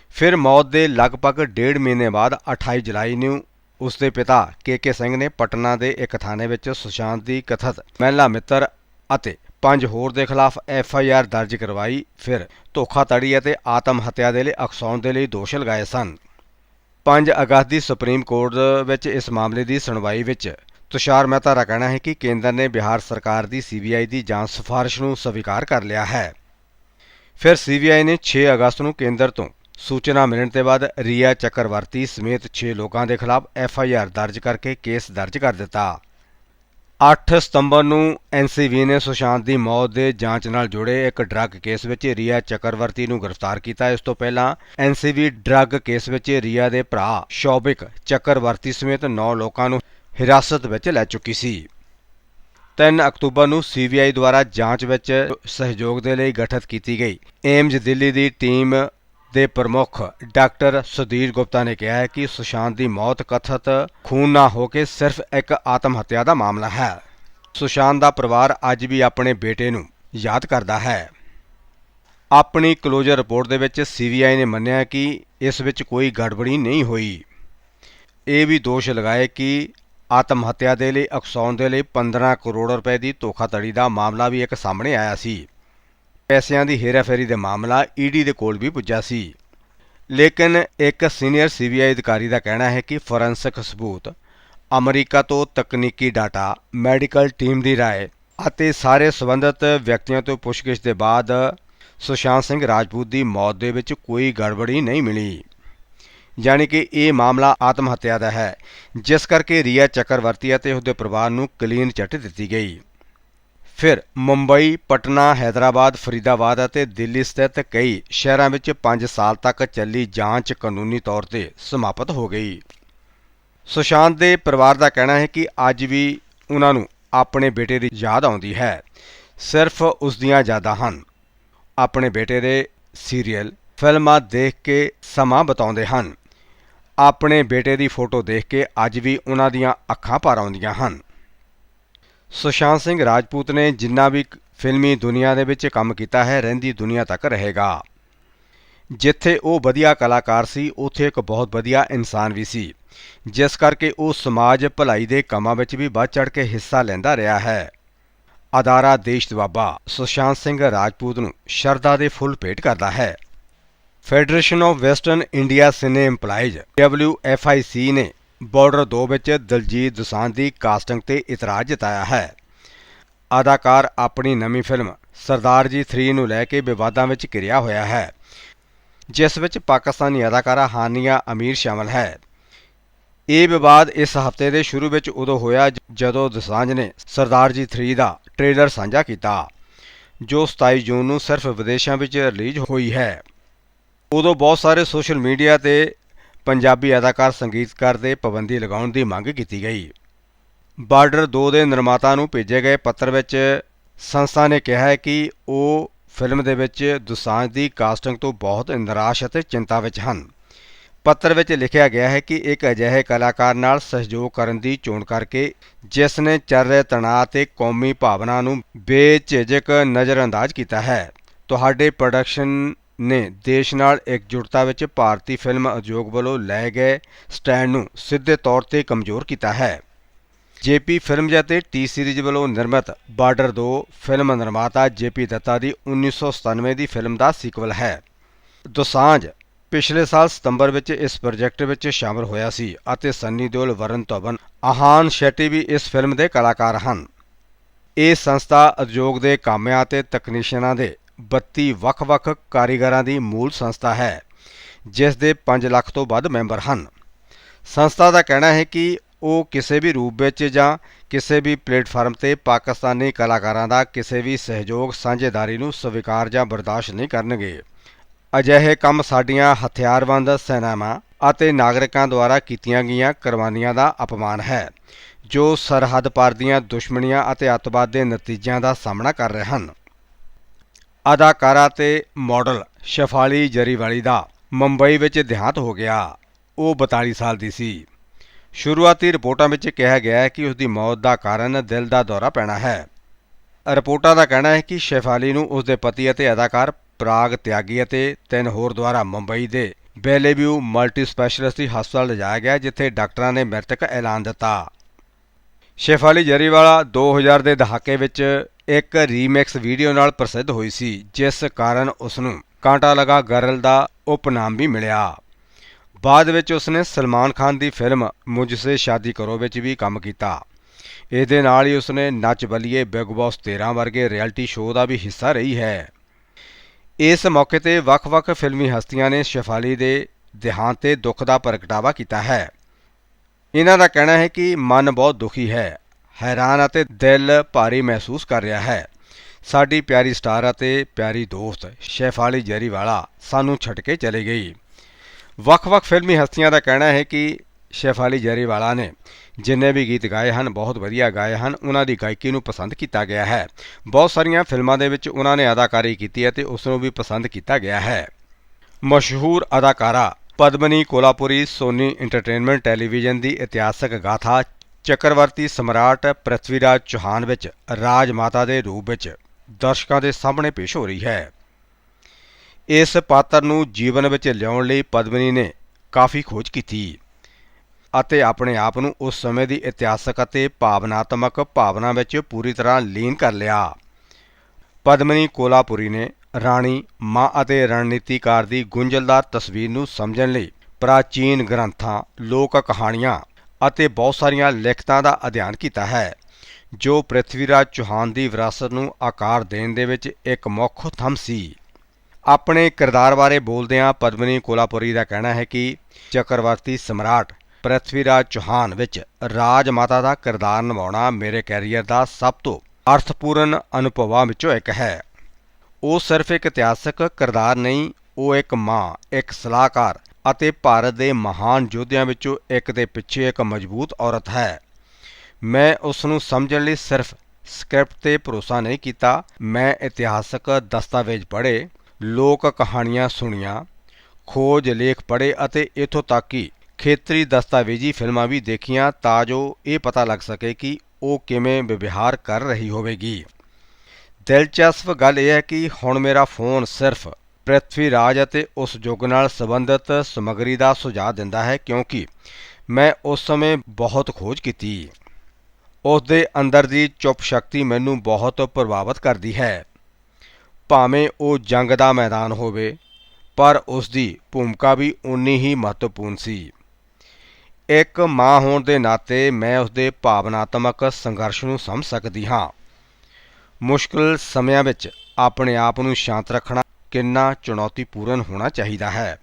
ਫਿਰ ਮੌਤ ਦੇ ਲਗਭਗ ਡੇਢ ਮਹੀਨੇ ਬਾਅਦ 28 ਜੁਲਾਈ ਨੂੰ ਉਸ ਦੇ ਪਿਤਾ ਕੇ.ਕੇ. ਸਿੰਘ ਨੇ ਪਟਨਾ ਦੇ ਇੱਕ ਥਾਣੇ ਵਿੱਚ ਸੁਸ਼ਾਂਤ ਦੀ ਕਥਿਤ ਮਹਿਲਾ ਮਿੱਤਰ ਅਤੇ ਪੰਜ ਹੋਰ ਦੇ ਖਿਲਾਫ ਐਫ ਆਈ ਆਰ ਦਰਜ ਕਰਵਾਈ। ਫਿਰ ਧੋਖਾਧੜੀ ਅਤੇ ਆਤਮ ਹੱਤਿਆ ਦੇ ਲਈ ਅਕਸਾਉਣ ਦੇ ਲਈ ਦੋਸ਼ ਲਗਾਏ ਸਨ। 5 ਅਗਸਤ ਦੀ ਸੁਪਰੀਮ ਕੋਰਟ ਵਿੱਚ ਇਸ ਮਾਮਲੇ ਦੀ ਸੁਣਵਾਈ ਵਿੱਚ ਤੁਸ਼ਾਰ ਮਹਿਤਾ ਦਾ ਕਹਿਣਾ ਹੈ ਕਿ ਕੇਂਦਰ ਨੇ ਬਿਹਾਰ ਸਰਕਾਰ ਦੀ ਸੀਬੀਆਈ ਦੀ ਜਾਂਚ ਸਿਫਾਰਿਸ਼ ਨੂੰ ਸਵੀਕਾਰ ਕਰ ਲਿਆ ਹੈ। ਫਿਰ ਸੀਬੀਆਈ ਨੇ 6 ਅਗਸਤ ਨੂੰ ਕੇਂਦਰ ਤੋਂ ਸੂਚਨਾ ਮਿਲਣ ਦੇ ਬਾਅਦ ਰੀਆ ਚੱਕਰਵਰਤੀ ਸਮੇਤ 6 ਲੋਕਾਂ ਦੇ ਖਿਲਾਫ ਐਫ ਆਈ ਆਰ ਦਰਜ ਕਰਕੇ ਕੇਸ ਦਰਜ ਕਰ ਦਿੱਤਾ। 8 ਸਤੰਬਰ ਨੂੰ ਐਨਸੀਬੀ ਨੇ ਸੁਸ਼ਾਂਤ ਦੀ ਮੌਤ ਦੇ ਜਾਂਚ ਨਾਲ ਜੁੜੇ ਇੱਕ ਡਰੱਗ ਕੇਸ ਵਿੱਚ ਰੀਆ ਚੱਕਰਵਰਤੀ ਨੂੰ ਗ੍ਰਿਫਤਾਰ ਕੀਤਾ। ਇਸ ਤੋਂ ਪਹਿਲਾਂ ਐਨਸੀਬੀ ਡਰੱਗ ਕੇਸ ਵਿੱਚ ਰੀਆ ਦੇ ਭਰਾ ਸ਼ੌਬਿਕ ਚੱਕਰਵਰਤੀ ਸਮੇਤ 9 ਲੋਕਾਂ ਨੂੰ ਹਿਰਾਸਤ ਵਿੱਚ ਲੈ ਚੁੱਕੀ ਸੀ। 3 ਅਕਤੂਬਰ ਨੂੰ ਸੀਬੀਆਈ ਦੁਆਰਾ ਜਾਂਚ ਵਿੱਚ ਸਹਿਯੋਗ ਦੇ ਲਈ ਗਠਿਤ ਕੀਤੀ ਗਈ। ਏਮਜ਼ ਦਿੱਲੀ ਦੀ ਟੀਮ ਦੇ ਪ੍ਰਮੁੱਖ ਡਾਕਟਰ ਸੁਧੀਰ ਗੁਪਤਾ ਨੇ ਕਿਹਾ ਹੈ ਕਿ ਸੁਸ਼ਾਂਤ ਦੀ ਮੌਤ ਕਥਿਤ ਖੂਨ ਨਾ ਹੋ ਕੇ ਸਿਰਫ ਇੱਕ ਆਤਮ ਹੱਤਿਆ ਦਾ ਮਾਮਲਾ ਹੈ। ਸੁਸ਼ਾਂਤ ਦਾ ਪਰਿਵਾਰ ਅੱਜ ਵੀ ਆਪਣੇ ਬੇਟੇ ਨੂੰ ਯਾਦ ਕਰਦਾ ਹੈ। ਆਪਣੀ ਕਲੋਜ਼ਰ ਰਿਪੋਰਟ ਦੇ ਵਿੱਚ ਸੀਬੀਆਈ ਨੇ ਮੰਨਿਆ ਕਿ ਇਸ ਵਿੱਚ ਕੋਈ ਗੜਬੜੀ ਨਹੀਂ ਹੋਈ। ਇਹ ਵੀ ਦੋਸ਼ ਲਗਾਏ ਕਿ ਆਤਮ ਹੱਤਿਆ ਦੇ ਲਈ ਅਕਸਾਉਣ ਦੇ ਲਈ 15 ਕਰੋੜ ਰੁਪਏ ਦੀ ਧੋਖਾਧੜੀ ਦਾ ਮਾਮਲਾ ਵੀ ਇੱਕ ਸਾਹਮਣੇ ਆਇਆ ਸੀ। ਪੈਸਿਆਂ ਦੀ ਹੇਰਾਫੇਰੀ ਦੇ ਮਾਮਲਾ ਈਡੀ ਦੇ ਕੋਲ ਵੀ ਪੁੱਜਾ ਸੀ ਲੇਕਿਨ ਇੱਕ ਸੀਨੀਅਰ ਸੀਬੀਆਈ ਅਧਿਕਾਰੀ ਦਾ ਕਹਿਣਾ ਹੈ ਕਿ ਫੋਰੈਂਸਿਕ ਸਬੂਤ ਅਮਰੀਕਾ ਤੋਂ ਤਕਨੀਕੀ ਡਾਟਾ ਮੈਡੀਕਲ ਟੀਮ ਦੀ رائے ਅਤੇ ਸਾਰੇ ਸਬੰਧਤ ਵਿਅਕਤੀਆਂ ਤੋਂ ਪੁੱਛਗਿੱਛ ਦੇ ਬਾਅਦ ਸੁਸ਼ਾਂਤ ਸਿੰਘ ਰਾਜਪੂਤ ਦੀ ਮੌਤ ਦੇ ਵਿੱਚ ਕੋਈ ਗੜਬੜੀ ਨਹੀਂ ਮਿਲੀ ਯਾਨੀ ਕਿ ਇਹ ਮਾਮਲਾ ਆਤਮ ਹੱਤਿਆ ਦਾ ਹੈ ਜਿਸ ਕਰਕੇ ਰੀਆ ਚੱਕਰਵਰਤੀ ਅਤੇ ਉਸਦੇ ਪਰਿਵਾਰ ਨੂੰ ਕਲੀਨ ਚਿੱਟ ਦਿੱਤੀ ਗਈ ਫਿਰ ਮੁੰਬਈ, ਪਟਨਾ, ਹైదరాబాద్, ਫਰੀਦਾਬਾਦ ਅਤੇ ਦਿੱਲੀ ਸਥਿਤ ਕਈ ਸ਼ਹਿਰਾਂ ਵਿੱਚ 5 ਸਾਲ ਤੱਕ ਚੱਲੀ ਜਾਂਚ ਕਾਨੂੰਨੀ ਤੌਰ ਤੇ ਸਮਾਪਤ ਹੋ ਗਈ। ਸੁਸ਼ਾਂਤ ਦੇ ਪਰਿਵਾਰ ਦਾ ਕਹਿਣਾ ਹੈ ਕਿ ਅੱਜ ਵੀ ਉਹਨਾਂ ਨੂੰ ਆਪਣੇ ਬੇਟੇ ਦੀ ਯਾਦ ਆਉਂਦੀ ਹੈ। ਸਿਰਫ ਉਸ ਦੀਆਂ ਯਾਦਾਂ ਹਨ। ਆਪਣੇ ਬੇਟੇ ਦੇ ਸੀਰੀਅਲ, ਫਿਲਮਾਂ ਦੇਖ ਕੇ ਸਮਾਂ ਬਿਤਾਉਂਦੇ ਹਨ। ਆਪਣੇ ਬੇਟੇ ਦੀ ਫੋਟੋ ਦੇਖ ਕੇ ਅੱਜ ਵੀ ਉਹਨਾਂ ਦੀਆਂ ਅੱਖਾਂ ਭਰ ਆਉਂਦੀਆਂ ਹਨ। ਸੁਸ਼ਾਂਤ ਸਿੰਘ ਰਾਜਪੂਤ ਨੇ ਜਿੰਨਾ ਵੀ ਫਿਲਮੀ ਦੁਨੀਆ ਦੇ ਵਿੱਚ ਕੰਮ ਕੀਤਾ ਹੈ, ਰਹਿੰਦੀ ਦੁਨੀਆ ਤੱਕ ਰਹੇਗਾ। ਜਿੱਥੇ ਉਹ ਵਧੀਆ ਕਲਾਕਾਰ ਸੀ, ਉੱਥੇ ਇੱਕ ਬਹੁਤ ਵਧੀਆ ਇਨਸਾਨ ਵੀ ਸੀ। ਜਿਸ ਕਰਕੇ ਉਹ ਸਮਾਜ ਭਲਾਈ ਦੇ ਕੰਮਾਂ ਵਿੱਚ ਵੀ ਵੱਧ ਚੜ ਕੇ ਹਿੱਸਾ ਲੈਂਦਾ ਰਿਹਾ ਹੈ। ਅਦਾਰਾ ਦੇਸ਼ ਦਵਾਬਾ ਸੁਸ਼ਾਂਤ ਸਿੰਘ ਰਾਜਪੂਤ ਨੂੰ ਸ਼ਰਧਾ ਦੇ ਫੁੱਲ ਭੇਟ ਕਰਦਾ ਹੈ। Federation of western India cine EMPLOYEES WFIC ਨੇ ਬਾਰਡਰ 2 ਵਿੱਚ ਦਲਜੀਤ ਦੁਸਾਂਝ ਦੀ ਕਾਸਟਿੰਗ ਤੇ ਇਤਰਾਜ਼ ਜਤਾਇਆ ਹੈ। ਅਦਾਕਾਰ ਆਪਣੀ ਨਵੀਂ ਫਿਲਮ ਸਰਦਾਰ ਜੀ 3 ਨੂੰ ਲੈ ਕੇ ਵਿਵਾਦਾਂ ਵਿੱਚ ਘਿਰਿਆ ਹੋਇਆ ਹੈ, ਜਿਸ ਵਿੱਚ ਪਾਕਿਸਤਾਨੀ ਅਦਾਕਾਰਾ ਹਾਨੀਆ ਅਮੀਰ ਸ਼ਾਮਲ ਹੈ। ਇਹ ਵਿਵਾਦ ਇਸ ਹਫ਼ਤੇ ਦੇ ਸ਼ੁਰੂ ਵਿੱਚ ਉਦੋਂ ਹੋਇਆ ਜਦੋਂ ਦੋਸਾਂਝ ਨੇ ਸਰਦਾਰ ਜੀ 3 ਦਾ ਟ੍ਰੇਲਰ ਸਾਂਝਾ ਕੀਤਾ, ਜੋ 27 ਜੂਨ ਨੂੰ ਸਿਰਫ ਵਿਦੇਸ਼ਾਂ ਵਿੱਚ ਰਿਲੀਜ਼ ਹੋਈ ਹੈ। ਉਦੋਂ ਬਹੁਤ ਸਾਰੇ ਸੋਸ਼ਲ ਮੀਡੀਆ ਤੇ ਪੰਜਾਬੀ ਅਦਾਕਾਰ, ਸੰਗੀਤਕਾਰ ਤੇ ਪਾਬੰਦੀ ਲਗਾਉਣ ਦੀ ਮੰਗ ਕੀਤੀ ਗਈ। ਬਾਰਡਰ 2 ਦੇ ਨਿਰਮਾਤਾ ਨੂੰ ਭੇਜੇ ਗਏ ਪੱਤਰ ਵਿੱਚ ਸੰਸਥਾ ਨੇ ਕਿਹਾ ਹੈ ਕਿ ਉਹ ਫਿਲਮ ਦੇ ਵਿੱਚ ਦੁਸਾਂਝ ਦੀ ਕਾਸਟਿੰਗ ਤੋਂ ਬਹੁਤ ਨਿਰਾਸ਼ ਅਤੇ ਚਿੰਤਾ ਵਿੱਚ ਹਨ। ਪੱਤਰ ਵਿੱਚ ਲਿਖਿਆ ਗਿਆ ਹੈ ਕਿ ਇੱਕ ਅਜਿਹੇ ਕਲਾਕਾਰ ਨਾਲ ਸਹਿਯੋਗ ਕਰਨ ਦੀ ਚੋਣ ਕਰਕੇ ਜਿਸ ਨੇ ਚੱਲ ਰਹੇ ਤਣਾਅ ਤੇ ਕੌਮੀ ਭਾਵਨਾ ਨੂੰ ਬੇਝਿਜਕ ਨਜ਼ਰਅੰਦਾਜ਼ ਕੀਤਾ ਹੈ। ਤੁਹਾਡੇ ਪ੍ਰੋਡਕਸ਼ਨ ਨੇ ਦੇਸ਼ ਨਾਲ ਇਕਜੁੱਟਤਾ ਵਿੱਚ ਭਾਰਤੀ ਫਿਲਮ ਉਦਯੋਗ ਵੱਲੋਂ ਲਏ ਗਏ ਸਟੈਂਡ ਨੂੰ ਸਿੱਧੇ ਤੌਰ ਤੇ ਕਮਜ਼ੋਰ ਕੀਤਾ ਹੈ। ਜੇਪੀ ਫਿਲਮਜ਼ ਅਤੇ ਟੀ ਸੀਰੀਜ਼ ਵੱਲੋਂ ਨਿਰਮਿਤ ਬਾਰਡਰ 2 ਫਿਲਮ ਨਿਰਮਾਤਾ ਜੇਪੀ ਦੱਤਾ ਦੀ 1997 ਦੀ ਫਿਲਮ ਦਾ ਸੀਕਵਲ ਹੈ। ਦੋਸਾਂਝ ਪਿਛਲੇ ਸਾਲ ਸਤੰਬਰ ਵਿੱਚ ਇਸ ਪ੍ਰੋਜੈਕਟ ਵਿੱਚ ਸ਼ਾਮਲ ਹੋਇਆ ਸੀ ਅਤੇ ਸੰਨੀ ਦਿਓਲ ਵਰਨ ਧਵਨ, ਆਹਾਨ ਸ਼ੈਟੀ ਵੀ ਇਸ ਫਿਲਮ ਦੇ ਕਲਾਕਾਰ ਹਨ। ਇਹ ਸੰਸਥਾ ਉਦਯੋਗ ਦੇ ਕਾਮਿਆਂ ਅਤੇ ਤਕਨੀਸ਼ੀਅਨਾਂ ਦੇ 32 ਵੱਖ-ਵੱਖ ਕਾਰੀਗਰਾਂ ਦੀ ਮੂਲ ਸੰਸਥਾ ਹੈ, ਜਿਸ ਦੇ 5 ਲੱਖ ਤੋਂ ਵੱਧ ਮੈਂਬਰ ਹਨ। ਸੰਸਥਾ ਦਾ ਕਹਿਣਾ ਹੈ ਕਿ ਉਹ ਕਿਸੇ ਵੀ ਰੂਪ ਵਿੱਚ ਜਾਂ ਕਿਸੇ ਵੀ ਪਲੇਟਫਾਰਮ ਤੇ ਪਾਕਿਸਤਾਨੀ ਕਲਾਕਾਰਾਂ ਦਾ ਕਿਸੇ ਵੀ ਸਹਿਯੋਗ, ਸਾਂਝੇਦਾਰੀ ਨੂੰ ਸਵੀਕਾਰ ਜਾਂ ਬਰਦਾਸ਼ਤ ਨਹੀਂ ਕਰਨਗੇ। ਅਜਿਹੇ ਕੰਮ ਸਾਡੀਆਂ ਹਥਿਆਰਬੰਦ ਸੈਨਾਵਾਂ ਅਤੇ ਨਾਗਰਿਕਾਂ ਦੁਆਰਾ ਕੀਤੀਆਂ ਗਈਆਂ ਕੁਰਬਾਨੀਆਂ ਦਾ ਅਪਮਾਨ ਹੈ, ਜੋ ਸਰਹੱਦ ਪਾਰ ਦੀਆਂ ਦੁਸ਼ਮਣੀਆਂ ਅਤੇ ਅੱਤਵਾਦ ਦੇ ਨਤੀਜਿਆਂ ਦਾ ਸਾਹਮਣਾ ਕਰ ਰਹੇ ਹਨ। ਅਦਾਕਾਰਾ ਤੇ ਮਾਡਲ ਸ਼ਫਾਲੀ ਜਰੀਵਾਲੀ ਦਾ ਮੁੰਬਈ ਵਿੱਚ ਦੇਹਾਂਤ ਹੋ ਗਿਆ। ਉਹ 42 ਸਾਲ ਦੀ ਸੀ। ਸ਼ੁਰੂਆਤੀ ਰਿਪੋਰਟਾਂ ਵਿੱਚ ਕਿਹਾ ਗਿਆ ਹੈ ਕਿ ਉਸ ਦੀ ਮੌਤ ਦਾ ਕਾਰਨ ਦਿਲ ਦਾ ਦੌਰਾ ਪੈਣਾ ਹੈ। ਰਿਪੋਰਟਾਂ ਦਾ ਕਹਿਣਾ ਹੈ ਕਿ ਸ਼ੈਫਾਲੀ ਨੂੰ ਉਸ ਦੇ ਪਤੀ ਅਤੇ ਅਦਾਕਾਰ ਪ੍ਰਾਗ ਤਿਆਗੀ ਅਤੇ ਤਿੰਨ ਹੋਰ ਦੁਆਰਾ ਮੁੰਬਈ ਦੇ ਬੈਲੇਵਿਊ ਮਲਟੀ ਸਪੈਸ਼ਲਿਸਟੀ ਹਸਪਤਾਲ ਲਿਜਾਇਆ ਗਿਆ, ਜਿੱਥੇ ਡਾਕਟਰਾਂ ਨੇ ਮ੍ਰਿਤਕ ਐਲਾਨ ਦਿੱਤਾ। ਸ਼ੈਫਾਲੀ ਜਰੀਵਾਲਾ 2000 ਦੇ ਦਹਾਕੇ ਵਿੱਚ ਇੱਕ ਰੀਮਿਕਸ ਵੀਡੀਓ ਨਾਲ ਪ੍ਰਸਿੱਧ ਹੋਈ ਸੀ, ਜਿਸ ਕਾਰਨ ਉਸ ਨੂੰ ਕਾਂਟਾ ਲਗਾ ਗਰਲ ਦਾ ਉਪਨਾਮ ਵੀ ਮਿਲਿਆ। ਬਾਅਦ ਵਿੱਚ ਉਸਨੇ ਸਲਮਾਨ ਖਾਨ ਦੀ ਫਿਲਮ ਮੁਝਸੇ ਸ਼ਾਦੀ ਕਰੋ ਵਿੱਚ ਵੀ ਕੰਮ ਕੀਤਾ। ਇਹਦੇ ਨਾਲ ਹੀ ਉਸਨੇ ਨੱਚ ਬਲੀਏ ਬਿਗ ਬੌਸ 13 ਵਰਗੇ ਰਿਐਲਿਟੀ ਸ਼ੋਅ ਦਾ ਵੀ ਹਿੱਸਾ ਰਹੀ ਹੈ। ਇਸ ਮੌਕੇ ਤੇ ਵੱਖ-ਵੱਖ ਫਿਲਮੀ ਹਸਤੀਆਂ ਨੇ ਸ਼ਫਾਲੀ ਦੇ ਦੇਹਾਂਤ ਤੇ ਦੁੱਖ ਦਾ ਪ੍ਰਗਟਾਵਾ ਕੀਤਾ ਹੈ। ਇਹਨਾਂ ਦਾ ਕਹਿਣਾ ਹੈ ਕਿ ਮਨ ਬਹੁਤ ਦੁਖੀ ਹੈ, ਹੈਰਾਨ ਅਤੇ ਦਿਲ ਭਾਰੀ ਮਹਿਸੂਸ ਕਰ ਰਿਹਾ ਹੈ। ਸਾਡੀ ਪਿਆਰੀ ਸਟਾਰ ਅਤੇ ਪਿਆਰੀ ਦੋਸਤ ਸ਼ੈਫਾਲੀ ਜਰੀਵਾਲਾ ਸਾਨੂੰ ਛੱਡ ਕੇ ਚਲੀ ਗਈ। ਵੱਖ-ਵੱਖ ਫਿਲਮੀ ਹਸਤੀਆਂ ਦਾ ਕਹਿਣਾ ਹੈ ਕਿ ਸ਼ੈਫਾਲੀ ਜਰੀਵਾਲਾ ਨੇ ਜਿੰਨੇ ਵੀ ਗੀਤ ਗਾਏ ਹਨ, ਬਹੁਤ ਵਧੀਆ ਗਾਏ ਹਨ, ਉਹਨਾਂ ਦੀ ਗਾਇਕੀ ਨੂੰ ਪਸੰਦ ਕੀਤਾ ਗਿਆ ਹੈ। ਬਹੁਤ ਸਾਰੀਆਂ ਫਿਲਮਾਂ ਦੇ ਵਿੱਚ ਉਹਨਾਂ ਨੇ ਅਦਾਕਾਰੀ ਕੀਤੀ ਹੈ ਤੇ ਉਸ ਨੂੰ ਵੀ ਪਸੰਦ ਕੀਤਾ ਗਿਆ ਹੈ। ਮਸ਼ਹੂਰ ਅਦਾਕਾਰਾ Padmini Kolhapure Sony entertainment television ਦੀ ਇਤਿਹਾਸਕ ਗਾਥਾ ਚੱਕਰਵਰਤੀ ਸਮਰਾਟ ਪ੍ਰਿਥਵੀਰਾਜ ਚੌਹਾਨ ਵਿੱਚ ਰਾਜ ਮਾਤਾ ਦੇ ਰੂਪ ਵਿੱਚ ਦਰਸ਼ਕਾਂ ਦੇ ਸਾਹਮਣੇ ਪੇਸ਼ ਹੋ ਰਹੀ ਹੈ ਇਸ ਪਾਤਰ ਨੂੰ ਜੀਵਨ ਵਿੱਚ ਲਿਆਉਣ ਲਈ ਪਦਮਨੀ ਨੇ ਕਾਫੀ ਖੋਜ ਕੀਤੀ ਅਤੇ ਆਪਣੇ ਆਪ ਨੂੰ ਉਸ ਸਮੇਂ ਦੀ ਇਤਿਹਾਸਕ ਅਤੇ ਭਾਵਨਾਤਮਕ ਭਾਵਨਾ ਵਿੱਚ ਪੂਰੀ ਤਰ੍ਹਾਂ ਲੀਨ ਕਰ ਲਿਆ ਪਦਮਨੀ ਕੋਲਾਪੁਰੀ ਨੇ ਰਾਣੀ ਮਾਂ ਅਤੇ ਰਣਨੀਤੀਕਾਰ ਦੀ ਗੁੰਝਲਦਾਰ ਤਸਵੀਰ ਨੂੰ ਸਮਝਣ ਲਈ ਪ੍ਰਾਚੀਨ ਗ੍ਰੰਥਾਂ, ਲੋਕ ਕਹਾਣੀਆਂ ਅਤੇ ਬਹੁਤ ਸਾਰੀਆਂ ਲਿਖਤਾਂ ਦਾ ਅਧਿਐਨ ਕੀਤਾ ਹੈ, ਜੋ ਪ੍ਰਿਥਵੀਰਾਜ ਚੌਹਾਨ ਦੀ ਵਿਰਾਸਤ ਨੂੰ ਆਕਾਰ ਦੇਣ ਦੇ ਵਿੱਚ ਇੱਕ ਮੁੱਖ ਥੰਮ ਸੀ। ਆਪਣੇ ਕਿਰਦਾਰ ਬਾਰੇ ਬੋਲਦਿਆਂ ਪਦਮਨੀ ਕੋਲਾਪੁਰੀ ਦਾ ਕਹਿਣਾ ਹੈ ਕਿ ਚੱਕਰਵਰਤੀ ਸਮਰਾਟ ਪ੍ਰਿਥਵੀਰਾਜ ਚੌਹਾਨ ਵਿੱਚ ਰਾਜ ਮਾਤਾ ਦਾ ਕਿਰਦਾਰ ਨਿਭਾਉਣਾ ਮੇਰੇ ਕੈਰੀਅਰ ਦਾ ਸਭ ਤੋਂ ਅਰਥਪੂਰਨ ਅਨੁਭਵਾਂ ਵਿੱਚੋਂ ਇੱਕ ਹੈ। ਉਹ ਸਿਰਫ ਇੱਕ ਇਤਿਹਾਸਕ ਕਿਰਦਾਰ ਨਹੀਂ, ਉਹ ਇੱਕ ਮਾਂ, ਇੱਕ ਸਲਾਹਕਾਰ ਅਤੇ ਭਾਰਤ ਦੇ ਮਹਾਨ ਯੋਧਿਆਂ ਵਿੱਚੋਂ ਇੱਕ ਦੇ ਪਿੱਛੇ ਇੱਕ ਮਜ਼ਬੂਤ ਔਰਤ ਹੈ। ਮੈਂ ਉਸ ਨੂੰ ਸਮਝਣ ਲਈ ਸਿਰਫ ਸਕ੍ਰਿਪਟ ਤੇ ਭਰੋਸਾ ਨਹੀਂ ਕੀਤਾ। ਮੈਂ ਇਤਿਹਾਸਕ ਦਸਤਾਵੇਜ਼ ਪੜ੍ਹੇ, ਲੋਕ ਕਹਾਣੀਆਂ ਸੁਣੀਆਂ, ਖੋਜ ਲੇਖ ਪੜ੍ਹੇ ਅਤੇ ਇਥੋਂ ਤੱਕ ਕਿ ਖੇਤਰੀ ਦਸਤਾਵੇਜ਼ੀ ਫਿਲਮਾਂ ਵੀ ਦੇਖੀਆਂ ਤਾਂ ਜੋ ਇਹ ਪਤਾ ਲੱਗ ਸਕੇ ਕਿ ਉਹ ਕਿਵੇਂ ਵਿਵਹਾਰ ਕਰ ਰਹੀ ਹੋਵੇਗੀ। ਦਿਲਚਸਪ ਗੱਲ ਇਹ ਹੈ ਕਿ ਹੁਣ ਮੇਰਾ ਫੋਨ ਸਿਰਫ ਪ੍ਰਿਥਵੀ ਰਾਜ ਅਤੇ ਉਸ ਯੁੱਗ ਨਾਲ ਸੰਬੰਧਿਤ ਸਮੱਗਰੀ ਦਾ ਸੁਝਾਅ ਦਿੰਦਾ ਹੈ ਕਿਉਂਕਿ ਮੈਂ ਉਸ ਸਮੇਂ ਬਹੁਤ ਖੋਜ ਕੀਤੀ। ਉਸ ਦੇ ਅੰਦਰ ਦੀ ਚੁੱਪ ਸ਼ਕਤੀ ਮੈਨੂੰ ਬਹੁਤ ਪ੍ਰਭਾਵਿਤ ਕਰਦੀ ਹੈ। ਭਾਵੇਂ ਉਹ ਜੰਗ ਦਾ ਮੈਦਾਨ ਹੋਵੇ, ਪਰ ਉਸ ਦੀ ਭੂਮਿਕਾ ਵੀ ਉਨੀ ਹੀ ਮਹੱਤਵਪੂਰਨ ਸੀ। ਇੱਕ ਮਾਂ ਹੋਣ ਦੇ ਨਾਤੇ ਮੈਂ ਉਸ ਦੇ ਭਾਵਨਾਤਮਕ ਸੰਘਰਸ਼ ਨੂੰ ਸਮਝ ਸਕਦੀ ਹਾਂ। ਮੁਸ਼ਕਲ ਸਮਿਆਂ ਵਿੱਚ ਆਪਣੇ ਆਪ ਨੂੰ ਸ਼ਾਂਤ ਰੱਖਣਾ ਕਿੰਨਾ ਚੁਣੌਤੀਪੂਰਨ ਹੋਣਾ ਚਾਹੀਦਾ ਹੈ।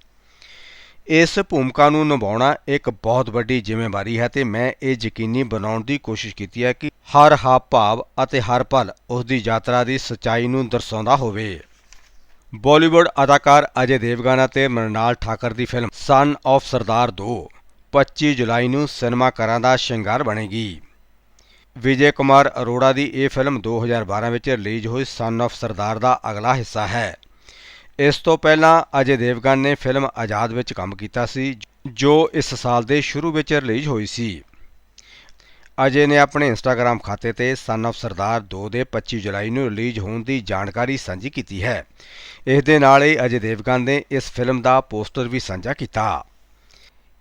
ਇਸ ਭੂਮਿਕਾ ਨੂੰ ਨਿਭਾਉਣਾ ਇੱਕ ਬਹੁਤ ਵੱਡੀ ਜ਼ਿੰਮੇਵਾਰੀ ਹੈ ਤੇ ਮੈਂ ਇਹ ਯਕੀਨੀ ਬਣਾਉਣ ਦੀ ਕੋਸ਼ਿਸ਼ ਕੀਤੀ ਹੈ ਕਿ ਹਰ ਹਾਵ ਭਾਵ ਅਤੇ ਹਰ ਪਲ ਉਸ ਦੀ ਯਾਤਰਾ ਦੀ ਸਚਾਈ ਨੂੰ ਦਰਸਾਉਂਦਾ ਹੋਵੇ। ਬਾਲੀਵੁੱਡ ਅਦਾਕਾਰ ਅਜੇ ਦੇਵਗਨ ਅਤੇ ਮਰਨਾਲ ਠਾਕਰ ਦੀ ਫਿਲਮ ਸਨ ਆਫ ਸਰਦਾਰ 2 25 ਜੁਲਾਈ ਨੂੰ ਸਿਨੇਮਾਘਰਾਂ ਦਾ ਸ਼ਿੰਗਾਰ ਬਣੇਗੀ। ਵਿਜੇ ਕੁਮਾਰ ਅਰੋੜਾ ਦੀ ਇਹ ਫਿਲਮ 2012 ਵਿੱਚ ਰਿਲੀਜ਼ ਹੋਈ ਸਨ ਆਫ ਸਰਦਾਰ ਦਾ ਅਗਲਾ ਹਿੱਸਾ ਹੈ। ਇਸ ਤੋਂ ਪਹਿਲਾਂ ਅਜੇ ਦੇਵਗਨ ਨੇ ਫਿਲਮ ਆਜ਼ਾਦ ਵਿੱਚ ਕੰਮ ਕੀਤਾ ਸੀ, ਜੋ ਇਸ ਸਾਲ ਦੇ ਸ਼ੁਰੂ ਵਿੱਚ ਰਿਲੀਜ਼ ਹੋਈ ਸੀ। ਅਜੇ ਨੇ ਆਪਣੇ ਇੰਸਟਾਗ੍ਰam ਖਾਤੇ ਤੇ ਸਨ of ਸਰਦਾਰ 2 ਦੇ 25 ਜੁਲਾਈ ਨੂੰ ਰਿਲੀਜ਼ ਹੋਣ ਦੀ ਜਾਣਕਾਰੀ ਸਾਂਝੀ ਕੀਤੀ ਹੈ। ਇਸ ਦੇ ਨਾਲ ਹੀ ਅਜੇ ਦੇਵਗਨ ਨੇ ਇਸ ਫਿਲਮ ਦਾ ਪੋਸਟਰ ਵੀ ਸਾਂਝਾ ਕੀਤਾ।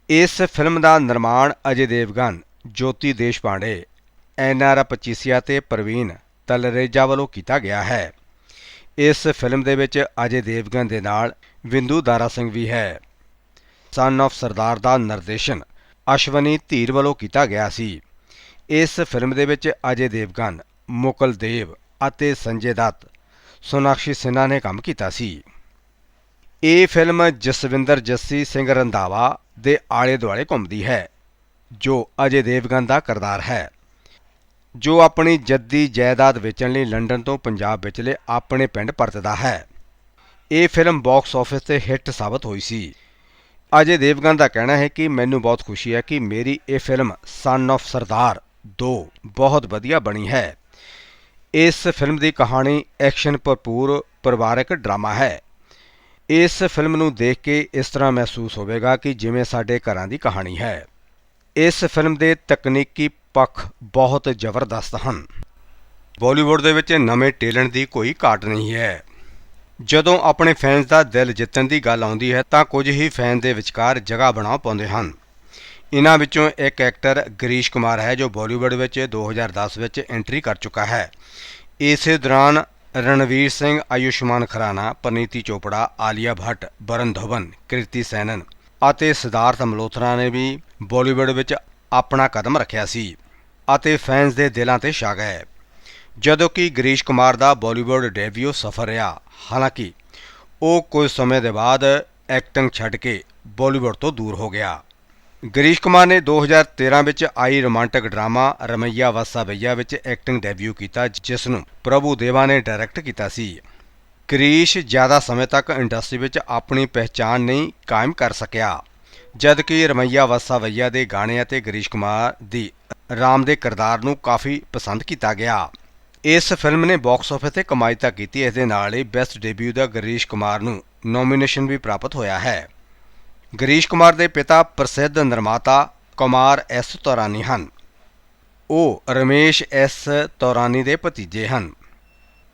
ਇਸ ਫਿਲਮ ਦਾ ਨਿਰਮਾਣ ਅਜੇ ਦੇਵਗਨ, ਜੋਤੀ ਦੇਸ਼ਪਾਂਡੇ ਐਨਆਰ ਪਚੀਸੀਆ ਤੇ ਪ੍ਰਵੀਨ ਤਲਰੇਜਾ ਵੱਲੋਂ ਕੀਤਾ ਗਿਆ ਹੈ। ਇਸ ਫਿਲਮ ਦੇ ਵਿੱਚ ਅਜੇ ਦੇਵਗਨ ਦੇ ਨਾਲ ਵਿੰਦੂ ਦਾਰਾ ਸਿੰਘ ਵੀ ਹੈ। ਸਨ ਆਫ ਸਰਦਾਰ ਦਾ ਨਿਰਦੇਸ਼ਨ ਅਸ਼ਵਨੀ ਧੀਰ ਵੱਲੋਂ ਕੀਤਾ ਗਿਆ ਸੀ। ਇਸ ਫਿਲਮ ਦੇ ਵਿੱਚ ਅਜੇ ਦੇਵਗਨ, ਮੁਕਲ ਦੇਵ ਅਤੇ ਸੰਜੇ ਦੱਤ, ਸੋਨਾਕਸ਼ੀ ਸਿਨਹਾ ਨੇ ਕੰਮ ਕੀਤਾ ਸੀ। ਇਹ ਫਿਲਮ ਜਸਵਿੰਦਰ ਜੱਸੀ ਸਿੰਘ ਰੰਧਾਵਾ ਦੇ ਆਲੇ ਦੁਆਲੇ ਘੁੰਮਦੀ ਹੈ, ਜੋ ਅਜੇ ਦੇਵਗਨ ਦਾ ਕਿਰਦਾਰ ਹੈ। ਜੋ ਆਪਣੀ ਜੱਦੀ ਜਾਇਦਾਦ ਵੇਚਣ ਲਈ ਲੰਡਨ ਤੋਂ ਪੰਜਾਬ ਵਿਚਲੇ ਆਪਣੇ ਪਿੰਡ ਪਰਤਦਾ ਹੈ। ਇਹ ਫਿਲਮ ਬਾਕਸ ਆਫਿਸ ਤੇ ਹਿੱਟ ਸਾਬਤ ਹੋਈ ਸੀ। ਅਜੇ ਦੇਵਗਨ ਦਾ ਕਹਿਣਾ ਹੈ ਕਿ ਮੈਨੂੰ ਬਹੁਤ ਖੁਸ਼ੀ ਹੈ ਕਿ ਮੇਰੀ ਇਹ ਫਿਲਮ ਸਨ of ਸਰਦਾਰ 2 ਬਹੁਤ ਵਧੀਆ ਬਣੀ ਹੈ। ਇਸ ਫਿਲਮ ਦੀ ਕਹਾਣੀ ਐਕਸ਼ਨ ਭਰਪੂਰ ਪਰਿਵਾਰਕ ਡਰਾਮਾ ਹੈ। ਇਸ ਫਿਲਮ ਨੂੰ ਦੇਖ ਕੇ ਇਸ ਤਰ੍ਹਾਂ ਮਹਿਸੂਸ ਹੋਵੇਗਾ ਕਿ ਜਿਵੇਂ ਸਾਡੇ ਘਰਾਂ ਦੀ ਕਹਾਣੀ ਹੈ। ਇਸ ਫਿਲਮ ਦੇ ਤਕਨੀਕੀ ਪੱਖ ਬਹੁਤ ਜ਼ਬਰਦਸਤ ਹਨ। ਬਾਲੀਵੁੱਡ ਦੇ ਵਿੱਚ ਨਵੇਂ ਟੈਲੈਂਟ ਦੀ ਕੋਈ ਘਾਟ ਨਹੀਂ ਹੈ। ਜਦੋਂ ਆਪਣੇ ਫੈਨਸ ਦਾ ਦਿਲ ਜਿੱਤਣ ਦੀ ਗੱਲ ਆਉਂਦੀ ਹੈ, ਤਾਂ ਕੁਝ ਹੀ ਫੈਨ ਦੇ ਵਿਚਕਾਰ ਜਗ੍ਹਾ ਬਣਾ ਪਾਉਂਦੇ ਹਨ। ਇਨ੍ਹਾਂ ਵਿੱਚੋਂ ਇੱਕ ਐਕਟਰ ਗਰੀਸ਼ ਕੁਮਾਰ ਹੈ, ਜੋ ਬਾਲੀਵੁੱਡ ਵਿੱਚ 2010 ਵਿੱਚ ਐਂਟਰੀ ਕਰ ਚੁੱਕਾ ਹੈ। ਇਸੇ ਦੌਰਾਨ ਰਣਵੀਰ ਸਿੰਘ, ਆਯੁਸ਼ਮਾਨ ਖਰਾਨਾ, ਪਰਨੀਤੀ ਚੋਪੜਾ, ਆਲੀਆ ਭੱਟ, ਬਰਨ ਧਵਨ, ਕ੍ਰਿਤੀ ਸੈਨਨ ਅਤੇ ਸਿਧਾਰਥ ਮਲਹੋਤਰਾ ਨੇ ਵੀ ਬਾਲੀਵੁੱਡ ਵਿੱਚ ਆਪਣਾ ਕਦਮ ਰੱਖਿਆ ਸੀ। ਅਤੇ ਫੈਨਸ ਦੇ ਦਿਲਾਂ ਤੇ ਛਾ ਗਏ। ਜਦੋਂ ਕਿ ਗਰੀਸ਼ ਕੁਮਾਰ ਦਾ ਬਾਲੀਵੁੱਡ ਡੈਬਿਊ ਸਫਰ ਰਿਹਾ, ਹਾਲਾਂਕਿ ਉਹ ਕੁਝ ਸਮੇਂ ਦੇ ਬਾਅਦ ਐਕਟਿੰਗ ਛੱਡ ਕੇ ਬਾਲੀਵੁੱਡ ਤੋਂ ਦੂਰ ਹੋ ਗਿਆ। ਗਰੀਸ਼ ਕੁਮਾਰ ਨੇ 2013 ਵਿੱਚ ਆਈ ਰੋਮਾਂਟਿਕ ਡਰਾਮਾ ਰਮਈਆ ਵਾਸਾ ਭਈਆ ਵਿੱਚ ਐਕਟਿੰਗ ਡੈਬਿਊ ਕੀਤਾ, ਜਿਸ ਨੂੰ ਪ੍ਰਭੂ ਦੇਵਾ ਨੇ ਡਾਇਰੈਕਟ ਕੀਤਾ ਸੀ। ਗਰੀਸ਼ ਜ਼ਿਆਦਾ ਸਮੇਂ ਤੱਕ ਇੰਡਸਟਰੀ ਵਿੱਚ ਆਪਣੀ ਪਹਿਚਾਣ ਨਹੀਂ ਕਾਇਮ ਕਰ ਸਕਿਆ, ਜਦਕਿ ਰਮਈਆ ਵਾਸਾ ਭਈਆ ਦੇ ਗਾਣੇ ਅਤੇ ਗਰੀਸ਼ ਕੁਮਾਰ ਦੀ ਰਾਮ ਦੇ ਕਿਰਦਾਰ ਨੂੰ ਕਾਫੀ ਪਸੰਦ ਕੀਤਾ ਗਿਆ। ਇਸ ਫਿਲਮ ਨੇ ਬਾਕਸ ਆਫਿਸ ਤੇ ਕਮਾਈ ਤਾਂ ਕੀਤੀ, ਇਸ ਦੇ ਨਾਲ ਹੀ ਬੈਸਟ ਡੈਬਿਊ ਦਾ ਗਰੀਸ਼ ਕੁਮਾਰ ਨੂੰ ਨੋਮੀਨੇਸ਼ਨ ਵੀ ਪ੍ਰਾਪਤ ਹੋਇਆ ਹੈ। ਗਰੀਸ਼ ਕੁਮਾਰ ਦੇ ਪਿਤਾ ਪ੍ਰਸਿੱਧ ਨਿਰਮਾਤਾ ਕੁਮਾਰ ਐਸ ਤੌਰਾਨੀ ਹਨ। ਉਹ ਰਮੇਸ਼ ਐਸ ਤੌਰਾਨੀ ਦੇ ਭਤੀਜੇ ਹਨ।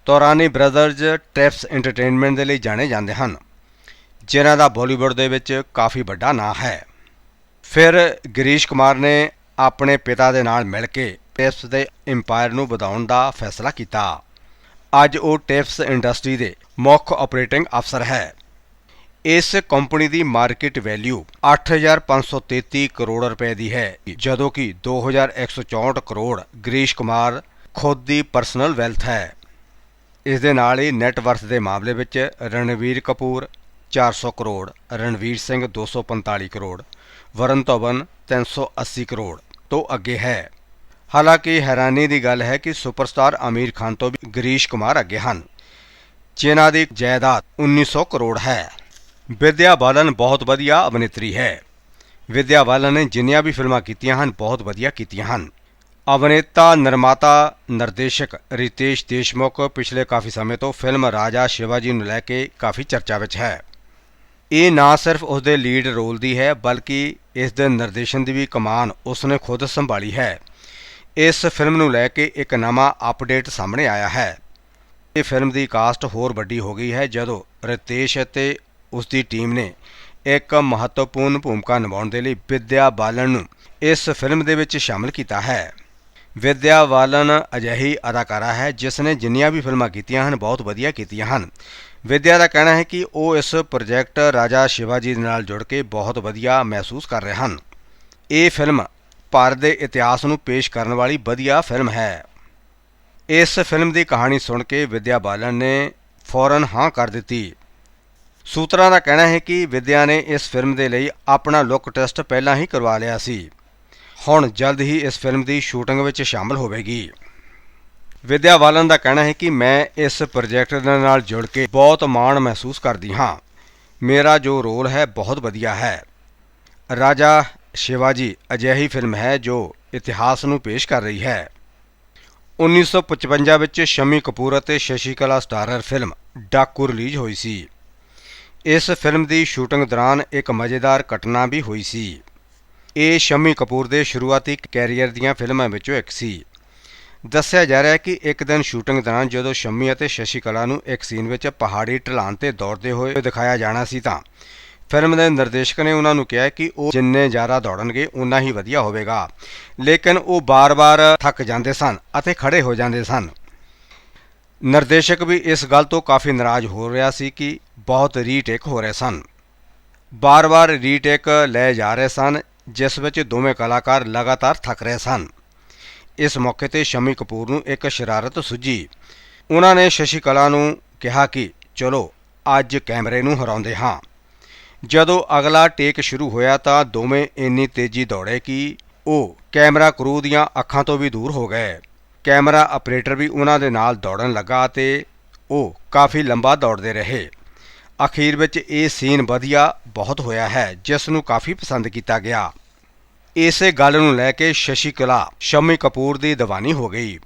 ਤੌਰਾਨੀ ਬ੍ਰਦਰਜ਼ ਟੈਪਸ ਐਂਟਰਟੇਨਮੈਂਟ ਦੇ ਲਈ ਜਾਣੇ ਜਾਂਦੇ ਹਨ, ਜਿਨ੍ਹਾਂ ਦਾ ਬਾਲੀਵੁੱਡ ਦੇ ਵਿੱਚ ਕਾਫੀ ਵੱਡਾ ਨਾਂ ਹੈ। ਫਿਰ ਗਰੀਸ਼ ਕੁਮਾਰ ਨੇ ਆਪਣੇ ਪਿਤਾ ਦੇ ਨਾਲ ਮਿਲ ਕੇ ਟਿਪਸ ਦੇ ਇੰਪਾਇਰ ਨੂੰ ਵਧਾਉਣ ਦਾ ਫੈਸਲਾ ਕੀਤਾ। ਅੱਜ ਉਹ ਟਿਪਸ ਇੰਡਸਟਰੀ ਦੇ ਮੁੱਖ ਆਪਰੇਟਿੰਗ ਅਫਸਰ ਹੈ। ਇਸ ਕੰਪਨੀ ਦੀ ਮਾਰਕੀਟ ਵੈਲਿਊ 8533 ਕਰੋੜ ਰੁਪਏ ਦੀ ਹੈ, ਜਦੋਂ ਕਿ 2164 ਕਰੋੜ ਗਰੀਸ਼ ਕੁਮਾਰ ਖੁਦ ਦੀ ਪਰਸਨਲ ਵੈਲਥ ਹੈ। ਇਸ ਦੇ ਨਾਲ ਹੀ ਨੈਟ ਵਰਥ ਦੇ ਮਾਮਲੇ ਵਿੱਚ ਰਣਵੀਰ ਕਪੂਰ 400 ਕਰੋੜ, ਰਣਵੀਰ ਸਿੰਘ 245 ਕਰੋੜ ਵਰਨ ਧਵਨ 380 ਕਰੋੜ ਤੋਂ ਅੱਗੇ ਹੈ। ਹਾਲਾਂਕਿ ਹੈਰਾਨੀ ਦੀ ਗੱਲ ਹੈ ਕਿ ਸੁਪਰਸਟਾਰ ਆਮੀਰ ਖਾਨ ਤੋਂ ਵੀ ਗਰੀਸ਼ ਕੁਮਾਰ ਅੱਗੇ ਹਨ। ਜਿਨ੍ਹਾਂ ਦੀ ਜਾਇਦਾਦ 1900 ਕਰੋੜ ਹੈ। ਵਿਦਿਆ ਬਾਲਨ ਬਹੁਤ ਵਧੀਆ ਅਭਿਨੇਤਰੀ ਹੈ। ਵਿਦਿਆ ਬਾਲਨ ਨੇ ਜਿੰਨੀਆਂ ਵੀ ਫਿਲਮਾਂ ਕੀਤੀਆਂ ਹਨ, ਬਹੁਤ ਵਧੀਆ ਕੀਤੀਆਂ ਹਨ। ਅਭਿਨੇਤਾ, ਨਿਰਮਾਤਾ, ਨਿਰਦੇਸ਼ਕ ਰਿਤੇਸ਼ ਦੇਸ਼ਮੁਖ ਪਿਛਲੇ ਕਾਫੀ ਸਮੇਂ ਤੋਂ ਫਿਲਮ ਰਾਜਾ ਸ਼ਿਵਾਜੀ ਨੂੰ ਲੈ ਕੇ ਕਾਫੀ ਚਰਚਾ ਵਿੱਚ ਹੈ। ਇਹ ਨਾ ਸਿਰਫ ਉਸ ਦੇ ਲੀਡ ਰੋਲ ਦੀ ਹੈ, ਬਲਕਿ ਇਸ ਦੇ ਨਿਰਦੇਸ਼ਨ ਦੀ ਵੀ ਕਮਾਨ ਉਸਨੇ ਖੁਦ ਸੰਭਾਲੀ ਹੈ। ਇਸ ਫਿਲਮ ਨੂੰ ਲੈ ਕੇ ਇੱਕ ਨਵਾਂ ਅਪਡੇਟ ਸਾਹਮਣੇ ਆਇਆ ਹੈ। ਇਹ ਫਿਲਮ ਦੀ ਕਾਸਟ ਹੋਰ ਵੱਡੀ ਹੋ ਗਈ ਹੈ ਜਦੋਂ ਰਿਤੇਸ਼ ਅਤੇ ਉਸ ਦੀ ਟੀਮ ਨੇ ਇੱਕ ਮਹੱਤਵਪੂਰਨ ਭੂਮਿਕਾ ਨਿਭਾਉਣ ਦੇ ਲਈ ਵਿਦਿਆ ਬਾਲਨ ਨੂੰ ਇਸ ਫਿਲਮ ਦੇ ਵਿੱਚ ਸ਼ਾਮਲ ਕੀਤਾ ਹੈ। ਵਿਦਿਆ ਬਾਲਨ ਅਜਿਹੀ ਅਦਾਕਾਰਾ ਹੈ ਜਿਸ ਨੇ ਜਿੰਨੀਆਂ ਵੀ ਫਿਲਮਾਂ ਕੀਤੀਆਂ ਹਨ, ਬਹੁਤ ਵਧੀਆ ਕੀਤੀਆਂ ਹਨ। ਵਿਦਿਆ ਦਾ ਕਹਿਣਾ ਹੈ ਕਿ ਉਹ ਇਸ ਪ੍ਰੋਜੈਕਟ ਰਾਜਾ ਸ਼ਿਵਾਜੀ ਦੇ ਨਾਲ ਜੁੜ ਕੇ ਬਹੁਤ ਵਧੀਆ ਮਹਿਸੂਸ ਕਰ ਰਹੇ ਹਨ। ਇਹ ਫਿਲਮ ਭਾਰਤ ਦੇ ਇਤਿਹਾਸ ਨੂੰ ਪੇਸ਼ ਕਰਨ ਵਾਲੀ ਵਧੀਆ ਫਿਲਮ ਹੈ। ਇਸ ਫਿਲਮ ਦੀ ਕਹਾਣੀ ਸੁਣ ਕੇ ਵਿਦਿਆ ਬਾਲਨ ਨੇ ਫੌਰਨ ਹਾਂ ਕਰ ਦਿੱਤੀ। ਸੂਤਰਾਂ ਦਾ ਕਹਿਣਾ ਹੈ ਕਿ ਵਿਦਿਆ ਨੇ ਇਸ ਫਿਲਮ ਦੇ ਲਈ ਆਪਣਾ ਲੁੱਕ ਟੈਸਟ ਪਹਿਲਾਂ ਹੀ ਕਰਵਾ ਲਿਆ ਸੀ। ਹੁਣ ਜਲਦ ਹੀ ਇਸ ਫਿਲਮ ਦੀ ਸ਼ੂਟਿੰਗ ਵਿੱਚ ਸ਼ਾਮਲ ਹੋਵੇਗੀ। ਵਿਦਿਆ ਬਾਲਨ ਦਾ ਕਹਿਣਾ ਹੈ ਕਿ ਮੈਂ ਇਸ ਪ੍ਰੋਜੈਕਟ ਦੇ ਨਾਲ ਜੁੜ ਕੇ ਬਹੁਤ ਮਾਣ ਮਹਿਸੂਸ ਕਰਦੀ ਹਾਂ। ਮੇਰਾ ਜੋ ਰੋਲ ਹੈ ਬਹੁਤ ਵਧੀਆ ਹੈ। ਰਾਜਾ ਸ਼ਿਵਾਜੀ ਅਜਿਹੀ ਫਿਲਮ ਹੈ ਜੋ ਇਤਿਹਾਸ ਨੂੰ ਪੇਸ਼ ਕਰ ਰਹੀ ਹੈ। 1955 ਵਿੱਚ ਸ਼ਮੀ ਕਪੂਰ ਅਤੇ ਸ਼ਸ਼ੀ ਕਲਾ ਸਟਾਰਰ ਫਿਲਮ ਡਾਕੂ ਰਿਲੀਜ਼ ਹੋਈ ਸੀ। ਇਸ ਫਿਲਮ ਦੀ ਸ਼ੂਟਿੰਗ ਦੌਰਾਨ ਇੱਕ ਮਜ਼ੇਦਾਰ ਘਟਨਾ ਵੀ ਹੋਈ ਸੀ। ਇਹ ਸ਼ਮੀ ਕਪੂਰ ਦੇ ਸ਼ੁਰੂਆਤੀ ਕੈਰੀਅਰ ਦੀਆਂ ਫਿਲਮਾਂ ਵਿੱਚੋਂ ਇੱਕ ਸੀ। ਦੱਸਿਆ ਜਾ ਰਿਹਾ ਹੈ ਕਿ ਇੱਕ ਦਿਨ ਸ਼ੂਟਿੰਗ ਦੌਰਾਨ ਜਦੋਂ ਸ਼ੰਮੀ ਅਤੇ ਸ਼ਸ਼ੀ ਕਲਾ ਨੂੰ ਇੱਕ ਸੀਨ ਵਿੱਚ ਪਹਾੜੀ ਢਲਾਨ ਤੇ ਦੌੜਦੇ ਹੋਏ ਦਿਖਾਇਆ ਜਾਣਾ ਸੀ ਤਾਂ ਫਿਲਮ ਦੇ ਨਿਰਦੇਸ਼ਕ ਨੇ ਉਹਨਾਂ ਨੂੰ ਕਿਹਾ ਕਿ ਉਹ ਜਿੰਨੇ ਜ਼ਿਆਦਾ ਦੌੜਨਗੇ ਉਨਾ ਹੀ ਵਧੀਆ ਹੋਵੇਗਾ। ਲੇਕਿਨ ਉਹ ਬਾਰ-ਬਾਰ ਥੱਕ ਜਾਂਦੇ ਸਨ ਅਤੇ ਖੜੇ ਹੋ ਜਾਂਦੇ ਸਨ। ਨਿਰਦੇਸ਼ਕ ਵੀ ਇਸ ਗੱਲ ਤੋਂ ਕਾਫੀ ਨਾਰਾਜ਼ ਹੋ ਰਿਹਾ ਸੀ ਕਿ ਬਹੁਤ ਰੀਟੇਕ ਹੋ ਰਹੇ ਸਨ। ਬਾਰ-ਬਾਰ ਰੀਟੇਕ ਲੈ ਜਾ ਰਹੇ ਸਨ, ਜਿਸ ਵਿੱਚ ਦੋਵੇਂ ਕਲਾਕਾਰ ਲਗਾਤਾਰ ਥੱਕ ਰਹੇ ਸਨ। ਇਸ ਮੌਕੇ ਤੇ ਸ਼ਮੀ ਕਪੂਰ ਨੂੰ ਇੱਕ ਸ਼ਰਾਰਤ ਸੁੱਝੀ। ਉਹਨਾਂ ਨੇ ਸ਼ਸ਼ੀ ਕਲਾ ਨੂੰ ਕਿਹਾ ਕਿ, ਚਲੋ, ਅੱਜ ਕੈਮਰੇ ਨੂੰ ਹਰਾਉਂਦੇ ਹਾਂ। ਜਦੋਂ ਅਗਲਾ ਟੇਕ ਸ਼ੁਰੂ ਹੋਇਆ ਤਾਂ ਦੋਵੇਂ ਇੰਨੀ ਤੇਜ਼ੀ ਦੌੜੇ ਕਿ ਉਹ ਕੈਮਰਾ ਕਰੂ ਦੀਆਂ ਅੱਖਾਂ ਤੋਂ ਵੀ ਦੂਰ ਹੋ ਗਏ। ਕੈਮਰਾ ਆਪਰੇਟਰ ਵੀ ਉਹਨਾਂ ਦੇ ਨਾਲ ਦੌੜਨ ਲੱਗਾ ਤੇ ਉਹ ਕਾਫੀ ਲੰਬਾ ਦੌੜਦੇ ਰਹੇ। ਅਖੀਰ ਵਿੱਚ ਇਹ ਸੀਨ ਵਧੀਆ ਬਹੁਤ ਹੋਇਆ ਹੈ, ਜਿਸ ਨੂੰ ਕਾਫੀ ਪਸੰਦ ਕੀਤਾ ਗਿਆ। ਇਸੇ ਗੱਲ ਨੂੰ ਲੈ ਕੇ ਸ਼ਸ਼ੀ ਕਲਾ, ਸ਼ਮੀ ਕਪੂਰ ਦੀ ਦੀਵਾਨੀ ਹੋ ਗਈ।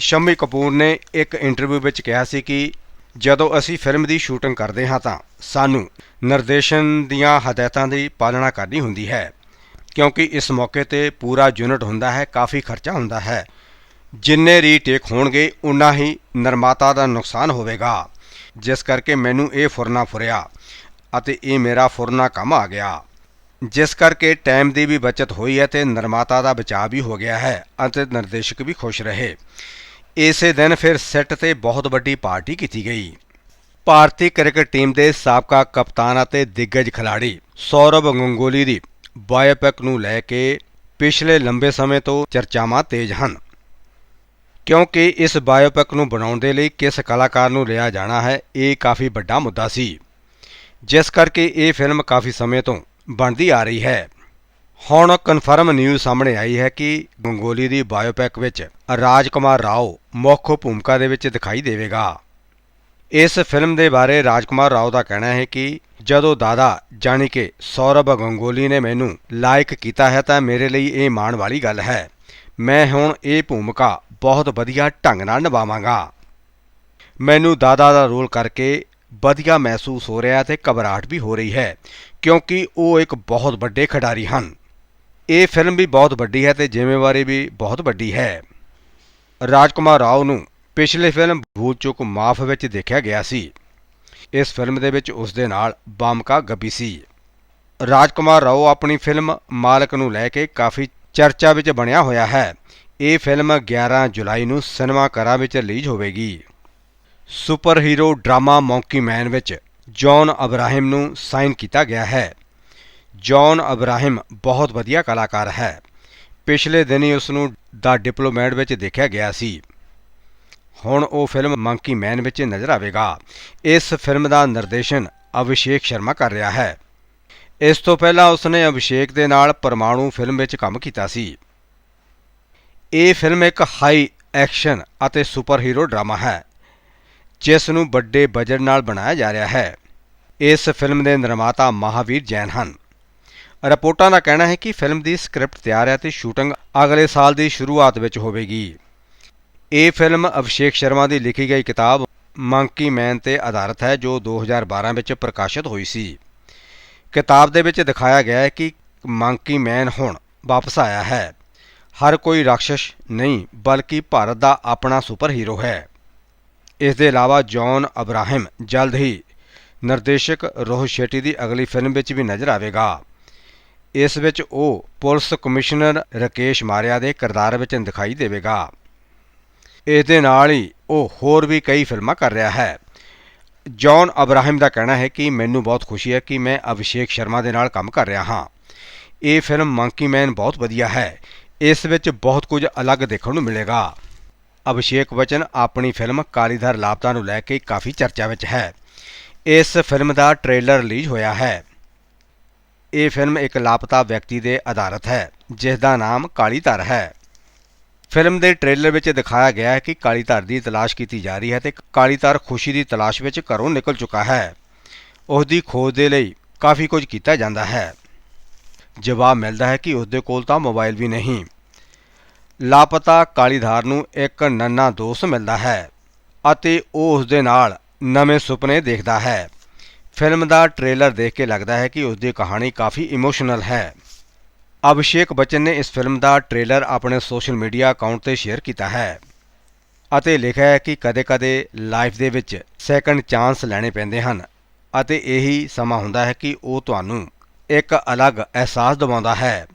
ਸ਼ਮੀ ਕਪੂਰ ਨੇ ਇੱਕ ਇੰਟਰਵਿਊ ਵਿੱਚ ਕਿਹਾ ਸੀ ਕਿ ਜਦੋਂ ਅਸੀਂ ਫਿਲਮ ਦੀ ਸ਼ੂਟਿੰਗ ਕਰਦੇ ਹਾਂ ਤਾਂ ਸਾਨੂੰ ਨਿਰਦੇਸ਼ਨ ਦੀਆਂ ਹਦਾਇਤਾਂ ਦੀ ਪਾਲਣਾ ਕਰਨੀ ਹੁੰਦੀ ਹੈ, ਕਿਉਂਕਿ ਇਸ ਮੌਕੇ ਤੇ ਪੂਰਾ ਯੂਨਿਟ ਹੁੰਦਾ ਹੈ, ਕਾਫੀ ਖਰਚਾ ਹੁੰਦਾ ਹੈ। ਜਿੰਨੇ ਰੀਟੇਕ ਹੋਣਗੇ ਉਨਾ ਹੀ ਨਿਰਮਾਤਾ ਦਾ ਨੁਕਸਾਨ ਹੋਵੇਗਾ। ਜਿਸ ਕਰਕੇ ਮੈਨੂੰ ਇਹ ਫੁਰਨਾ ਫੁਰਿਆ ਅਤੇ ਇਹ ਮੇਰਾ ਫੁਰਨਾ ਕੰਮ ਆ ਗਿਆ। ਜਿਸ ਕਰਕੇ ਟਾਈਮ ਦੀ ਵੀ ਬਚਤ ਹੋਈ ਹੈ ਤੇ ਨਿਰਮਾਤਾ ਦਾ ਬਚਾਅ ਵੀ ਹੋ ਗਿਆ ਹੈ ਅਤੇ ਨਿਰਦੇਸ਼ਕ ਵੀ ਖੁਸ਼ ਰਹੇ। ਇਸੇ ਦਿਨ ਫਿਰ ਸੈੱਟ ਤੇ ਬਹੁਤ ਵੱਡੀ ਪਾਰਟੀ ਕੀਤੀ ਗਈ। ਭਾਰਤੀ ਕ੍ਰਿਕਟ ਟੀਮ ਦੇ ਸਾਬਕਾ ਕਪਤਾਨ ਅਤੇ ਦਿੱਗਜ ਖਿਡਾਰੀ ਸੌਰਵ ਗੰਗੂਲੀ ਦੀ ਬਾਇਓਪਿਕ ਨੂੰ ਲੈ ਕੇ ਪਿਛਲੇ ਲੰਬੇ ਸਮੇਂ ਤੋਂ ਚਰਚਾਵਾਂ ਤੇਜ਼ ਹਨ। ਕਿਉਂਕਿ ਇਸ ਬਾਇਓਪਿਕ ਨੂੰ ਬਣਾਉਣ ਦੇ ਲਈ ਕਿਸ ਕਲਾਕਾਰ ਨੂੰ ਲਿਆ ਜਾਣਾ ਹੈ, ਇਹ ਕਾਫੀ ਵੱਡਾ ਮੁੱਦਾ ਸੀ। ਜਿਸ ਕਰਕੇ ਇਹ ਫਿਲਮ ਕਾਫੀ ਸਮੇਂ ਤੋਂ ਬਣਦੀ ਆ ਰਹੀ ਹੈ। ਹੁਣ ਕਨਫਰਮ ਨਿਊਜ਼ ਸਾਹਮਣੇ ਆਈ ਹੈ ਕਿ ਗੰਗੋਲੀ ਦੀ ਬਾਇਓਪੈਕ ਵਿੱਚ ਰਾਜਕੁਮਾਰ ਰਾਓ ਮੁੱਖ ਭੂਮਿਕਾ ਦੇ ਵਿੱਚ ਦਿਖਾਈ ਦੇਵੇਗਾ। ਇਸ ਫਿਲਮ ਦੇ ਬਾਰੇ ਰਾਜਕੁਮਾਰ ਰਾਓ ਦਾ ਕਹਿਣਾ ਹੈ ਕਿ ਜਦੋਂ ਦਾਦਾ ਜਾਣੀ ਕਿ ਸੌਰਭ ਗੰਗੋਲੀ ਨੇ ਮੈਨੂੰ ਲਾਇਕ ਕੀਤਾ ਹੈ ਤਾਂ ਮੇਰੇ ਲਈ ਇਹ ਮਾਣ ਵਾਲੀ ਗੱਲ ਹੈ। ਮੈਂ ਹੁਣ ਇਹ ਭੂਮਿਕਾ ਬਹੁਤ ਵਧੀਆ ਢੰਗ ਨਾਲ ਨਿਭਾਵਾਂਗਾ। ਮੈਨੂੰ ਦਾਦਾ ਦਾ ਰੋਲ ਕਰਕੇ ਵਧੀਆ ਮਹਿਸੂਸ ਹੋ ਰਿਹਾ ਤੇ ਘਬਰਾਹਟ ਵੀ ਹੋ ਰਹੀ ਹੈ। ਕਿਉਂਕਿ ਉਹ ਇੱਕ ਬਹੁਤ ਵੱਡੇ ਖਿਡਾਰੀ ਹਨ। ਇਹ ਫਿਲਮ ਵੀ ਬਹੁਤ ਵੱਡੀ ਹੈ ਤੇ ਜ਼ਿੰਮੇਵਾਰੀ ਵੀ ਬਹੁਤ ਵੱਡੀ ਹੈ। ਰਾਜਕੁਮਾਰ ਰਾਓ ਨੂੰ ਪਿਛਲੇ ਫਿਲਮ ਭੂਲ ਚੁੱਕ ਮਾਫ ਵਿੱਚ ਦੇਖਿਆ ਗਿਆ ਸੀ। ਇਸ ਫਿਲਮ ਦੇ ਵਿੱਚ ਉਸ ਦੇ ਨਾਲ ਬਾਮਕਾ ਗੱਬੀ ਸੀ। ਰਾਜਕੁਮਾਰ ਰਾਓ ਆਪਣੀ ਫਿਲਮ ਮਾਲਕ ਨੂੰ ਲੈ ਕੇ ਕਾਫੀ ਚਰਚਾ ਵਿੱਚ ਬਣਿਆ ਹੋਇਆ ਹੈ। ਇਹ ਫਿਲਮ 11 ਜੁਲਾਈ ਨੂੰ ਸਿਨੇਮਾ ਘਰਾਂ ਵਿੱਚ ਰਿਲੀਜ਼ ਹੋਵੇਗੀ। Super hero drama Monkey Man ਵਿੱਚ ਜੌਨ ਅਬਰਾਹਿਮ ਨੂੰ ਸਾਈਨ ਕੀਤਾ ਗਿਆ ਹੈ। ਜੌਨ ਅਬਰਾਹਿਮ ਬਹੁਤ ਵਧੀਆ ਕਲਾਕਾਰ ਹੈ। ਪਿਛਲੇ ਦਿਨੀ ਉਸ ਨੂੰ ਦਾ ਡਿਪਲੋਮੈਟ ਵਿੱਚ ਦੇਖਿਆ ਗਿਆ ਸੀ। ਹੁਣ ਉਹ ਫਿਲਮ ਮੰਕੀ ਮੈਨ ਵਿੱਚ ਨਜ਼ਰ ਆਵੇਗਾ। ਇਸ ਫਿਲਮ ਦਾ ਨਿਰਦੇਸ਼ਨ ਅਭਿਸ਼ੇਕ ਸ਼ਰਮਾ ਕਰ ਰਿਹਾ ਹੈ। ਇਸ ਤੋਂ ਪਹਿਲਾਂ ਉਸਨੇ ਅਭਿਸ਼ੇਕ ਦੇ ਨਾਲ ਪਰਮਾਣੂ ਫਿਲਮ ਵਿੱਚ ਕੰਮ ਕੀਤਾ ਸੀ। ਇਹ ਫਿਲਮ ਇੱਕ ਹਾਈ ਐਕਸ਼ਨ ਅਤੇ ਸੁਪਰ ਹੀਰੋ ਡਰਾਮਾ ਹੈ, ਜਿਸ ਨੂੰ ਵੱਡੇ ਬਜਟ ਨਾਲ ਬਣਾਇਆ ਜਾ ਰਿਹਾ ਹੈ। ਇਸ ਫਿਲਮ ਦੇ ਨਿਰਮਾਤਾ ਮਹਾਵੀਰ ਜੈਨ ਹਨ। ਰਿਪੋਰਟਾਂ ਦਾ ਕਹਿਣਾ ਹੈ ਕਿ ਫਿਲਮ ਦੀ ਸਕ੍ਰਿਪਟ ਤਿਆਰ ਹੈ ਤੇ ਸ਼ੂਟਿੰਗ ਅਗਲੇ ਸਾਲ ਦੀ ਸ਼ੁਰੂਆਤ ਵਿੱਚ ਹੋਵੇਗੀ। ਇਹ ਫਿਲਮ ਅਭਿਸ਼ੇਕ ਸ਼ਰਮਾ ਦੀ ਲਿਖੀ ਗਈ ਕਿਤਾਬ ਮੰਕੀ ਮੈਨ ਤੇ ਆਧਾਰਿਤ ਹੈ, ਜੋ 2012 ਵਿੱਚ ਪ੍ਰਕਾਸ਼ਿਤ ਹੋਈ ਸੀ। ਕਿਤਾਬ ਦੇ ਵਿੱਚ ਦਿਖਾਇਆ ਗਿਆ ਹੈ ਕਿ ਮੰਕੀ ਮੈਨ ਹੁਣ ਵਾਪਸ ਆਇਆ ਹੈ। ਹਰ ਕੋਈ ਰਾਖਸ਼ ਨਹੀਂ, ਬਲਕਿ ਭਾਰਤ ਦਾ ਆਪਣਾ ਸੁਪਰ ਹੀਰੋ ਹੈ। ਇਸ ਦੇ ਇਲਾਵਾ ਜੌਨ ਅਬਰਾਹਿਮ ਜਲਦ ਹੀ ਨਿਰਦੇਸ਼ਕ ਰੋਹਿਤ ਸ਼ੈਟੀ ਦੀ ਅਗਲੀ ਫਿਲਮ ਵਿੱਚ ਵੀ ਨਜ਼ਰ ਆਵੇਗਾ। ਇਸ ਵਿੱਚ ਉਹ ਪੁਲਿਸ ਕਮਿਸ਼ਨਰ ਰਕੇਸ਼ ਮਾਰਿਆ ਦੇ ਕਿਰਦਾਰ ਵਿੱਚ ਦਿਖਾਈ ਦੇਵੇਗਾ। ਇਸ ਦੇ ਨਾਲ ਹੀ ਉਹ ਹੋਰ ਵੀ ਕਈ ਫਿਲਮਾਂ ਕਰ ਰਿਹਾ ਹੈ। ਜੌਨ ਅਬਰਾਹਿਮ ਦਾ ਕਹਿਣਾ ਹੈ ਕਿ ਮੈਨੂੰ ਬਹੁਤ ਖੁਸ਼ੀ ਹੈ ਕਿ ਮੈਂ ਅਭਿਸ਼ੇਕ ਸ਼ਰਮਾ ਦੇ ਨਾਲ ਕੰਮ ਕਰ ਰਿਹਾ ਹਾਂ। ਇਹ ਫਿਲਮ ਮੰਕੀ ਮੈਨ ਬਹੁਤ ਵਧੀਆ ਹੈ। ਇਸ ਵਿੱਚ ਬਹੁਤ ਕੁਝ ਅਲੱਗ ਦੇਖਣ ਨੂੰ ਮਿਲੇਗਾ। ਅਭਿਸ਼ੇਕ ਬਚਨ ਆਪਣੀ ਫਿਲਮ ਕਾਲੀਧਰ ਲਾਪਤਾ ਨੂੰ ਲੈ ਕੇ ਕਾਫੀ ਚਰਚਾ ਵਿੱਚ ਹੈ। ਇਸ ਫਿਲਮ ਦਾ ਟ੍ਰੇਲਰ ਰਿਲੀਜ਼ ਹੋਇਆ ਹੈ। ਇਹ ਫਿਲਮ ਇੱਕ ਲਾਪਤਾ ਵਿਅਕਤੀ ਦੇ ਆਧਾਰਿਤ ਹੈ, ਜਿਸ ਦਾ ਨਾਮ ਕਾਲੀ ਧਰ ਹੈ। ਫਿਲਮ ਦੇ ਟ੍ਰੇਲਰ ਵਿੱਚ ਦਿਖਾਇਆ ਗਿਆ ਹੈ ਕਿ ਕਾਲੀ ਧਰ ਦੀ ਤਲਾਸ਼ ਕੀਤੀ ਜਾ ਰਹੀ ਹੈ ਤੇ ਕਾਲੀ ਧਰ ਖੁਸ਼ੀ ਦੀ ਤਲਾਸ਼ ਵਿੱਚ ਘਰੋਂ ਨਿਕਲ ਚੁੱਕਾ ਹੈ। ਉਸ ਦੀ ਖੋਜ ਦੇ ਲਈ ਕਾਫੀ ਕੁਝ ਕੀਤਾ ਜਾਂਦਾ ਹੈ। ਜਵਾਬ ਮਿਲਦਾ ਹੈ ਕਿ ਉਸ ਦੇ ਕੋਲ ਤਾਂ ਮੋਬਾਈਲ ਵੀ ਨਹੀਂ। ਲਾਪਤਾ ਕਾਲੀਧਾਰ ਨੂੰ ਇੱਕ ਨੰਨਾ ਦੋਸਤ ਮਿਲਦਾ ਹੈ ਅਤੇ ਉਹ ਉਸ ਦੇ ਨਾਲ ਨਵੇਂ ਸੁਪਨੇ ਦੇਖਦਾ ਹੈ। ਫਿਲਮ ਦਾ ਟ੍ਰੇਲਰ ਦੇਖ ਕੇ ਲੱਗਦਾ ਹੈ ਕਿ ਉਸ ਦੀ ਕਹਾਣੀ ਕਾਫੀ ਇਮੋਸ਼ਨਲ ਹੈ। ਅਭਿਸ਼ੇਕ ਬੱਚਨ ਨੇ ਇਸ ਫਿਲਮ ਦਾ ਟ੍ਰੇਲਰ ਆਪਣੇ ਸੋਸ਼ਲ ਮੀਡੀਆ ਅਕਾਊਂਟ ਤੇ ਸ਼ੇਅਰ ਕੀਤਾ ਹੈ ਅਤੇ ਲਿਖਿਆ ਹੈ ਕਿ ਕਦੇ-ਕਦੇ ਲਾਈਫ ਦੇ ਵਿੱਚ ਸੈਕੰਡ ਚਾਂਸ ਲੈਣੇ ਪੈਂਦੇ ਹਨ ਅਤੇ ਇਹੀ ਸਮਾਂ ਹੁੰਦਾ ਹੈ ਕਿ ਉਹ ਤੁਹਾਨੂੰ ਇੱਕ ਅਲੱਗ ਅਹਿਸਾਸ ਦਿਵਾਉਂਦਾ ਹੈ।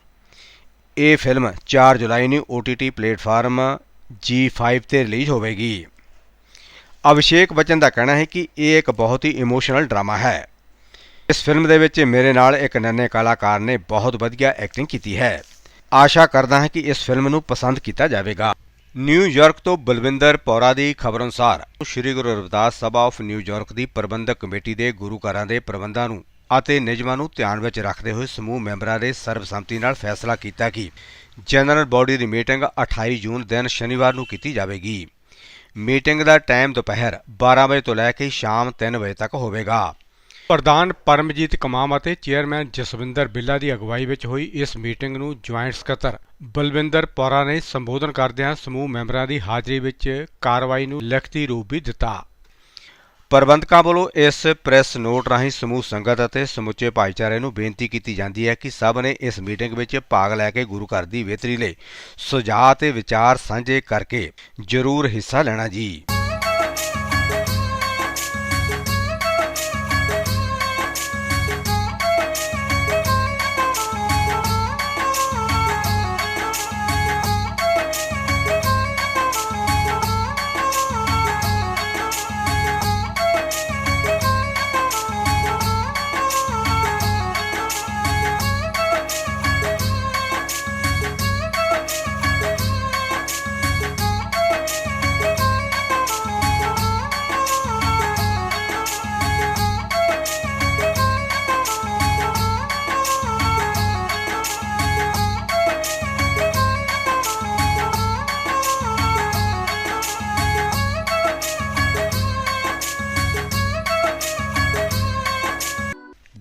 ਇਹ ਫਿਲਮ 4 ਜੁਲਾਈ ਨੂੰ OTT ਪਲੇਟਫਾਰਮ G5 ਤੇ ਰਿਲੀਜ਼ ਹੋਵੇਗੀ। ਅਭਿਸ਼ੇਕ ਬੱਚਨ ਦਾ ਕਹਿਣਾ ਹੈ ਕਿ ਇਹ ਇੱਕ ਬਹੁਤ ਹੀ ਇਮੋਸ਼ਨਲ ਡਰਾਮਾ ਹੈ। ਇਸ ਫਿਲਮ ਦੇ ਵਿੱਚ ਮੇਰੇ ਨਾਲ ਇੱਕ ਨੰਨੇ ਕਲਾਕਾਰ ਨੇ ਬਹੁਤ ਵਧੀਆ ਐਕਟਿੰਗ ਕੀਤੀ ਹੈ। ਆਸ਼ਾ ਕਰਦਾ ਹਾਂ ਕਿ ਇਸ ਫਿਲਮ ਨੂੰ ਪਸੰਦ ਕੀਤਾ ਜਾਵੇਗਾ। ਨਿਊਯਾਰਕ ਤੋਂ ਬਲਵਿੰਦਰ ਪੌਰਾ ਦੀ ਖਬਰ ਅਨੁਸਾਰ Shri Guru Ravidas Sabha of New York ਦੀ ਪ੍ਰਬੰਧਕ ਕਮੇਟੀ ਦੇ ਗੁਰੂ ਘਰਾਂ ਦੇ ਪ੍ਰਬੰਧਾਂ ਨੂੰ ਅਤੇ ਨਿਯਮਾਂ ਨੂੰ ਧਿਆਨ ਵਿੱਚ ਰੱਖਦੇ ਹੋਏ ਸਮੂਹ ਮੈਂਬਰਾਂ ਦੇ ਸਰਬਸੰਮਤੀ ਨਾਲ ਫੈਸਲਾ ਕੀਤਾ ਕਿ ਜਨਰਲ ਬਾਡੀ ਦੀ ਮੀਟਿੰਗ 28 ਜੂਨ, ਦਿਨ ਸ਼ਨੀਵਾਰ ਨੂੰ ਕੀਤੀ ਜਾਵੇਗੀ। ਮੀਟਿੰਗ ਦਾ ਟਾਈਮ ਦੁਪਹਿਰ 12 ਵਜੇ ਤੋਂ ਲੈ ਕੇ ਸ਼ਾਮ 3 ਵਜੇ ਤੱਕ ਹੋਵੇਗਾ। ਪ੍ਰਧਾਨ ਪਰਮਜੀਤ ਕਮਾਮ ਅਤੇ ਚੇਅਰਮੈਨ ਜਸਵਿੰਦਰ ਬਿੱਲਾ ਦੀ ਅਗਵਾਈ ਵਿੱਚ ਹੋਈ ਇਸ ਮੀਟਿੰਗ ਨੂੰ ਜੁਆਇੰਟ ਸਕੱਤਰ ਬਲਵਿੰਦਰ ਪੌਰਾ ਨੇ ਸੰਬੋਧਨ ਕਰਦਿਆਂ ਸਮੂਹ ਮੈਂਬਰਾਂ ਦੀ ਹਾਜ਼ਰੀ ਵਿੱਚ ਕਾਰਵਾਈ ਨੂੰ ਲਿਖਤੀ ਰੂਪ ਵੀ ਦਿੱਤਾ। ਪ੍ਰਬੰਧਕਾਂ ਵੱਲੋਂ ਇਸ ਪ੍ਰੈਸ ਨੋਟ ਰਾਹੀਂ ਸਮੂਹ ਸੰਗਤ ਅਤੇ ਸਮੁੱਚੇ ਭਾਈਚਾਰੇ ਨੂੰ ਬੇਨਤੀ ਕੀਤੀ ਜਾਂਦੀ ਹੈ ਕਿ ਸਭ ਨੇ ਇਸ ਮੀਟਿੰਗ ਵਿੱਚ ਭਾਗ ਲੈ ਕੇ ਗੁਰੂ ਘਰ ਦੀ ਬਿਹਤਰੀ ਲਈ ਸੁਝਾਅ ਤੇ ਵਿਚਾਰ ਸਾਂਝੇ ਕਰਕੇ ਜ਼ਰੂਰ ਹਿੱਸਾ ਲੈਣਾ ਜੀ।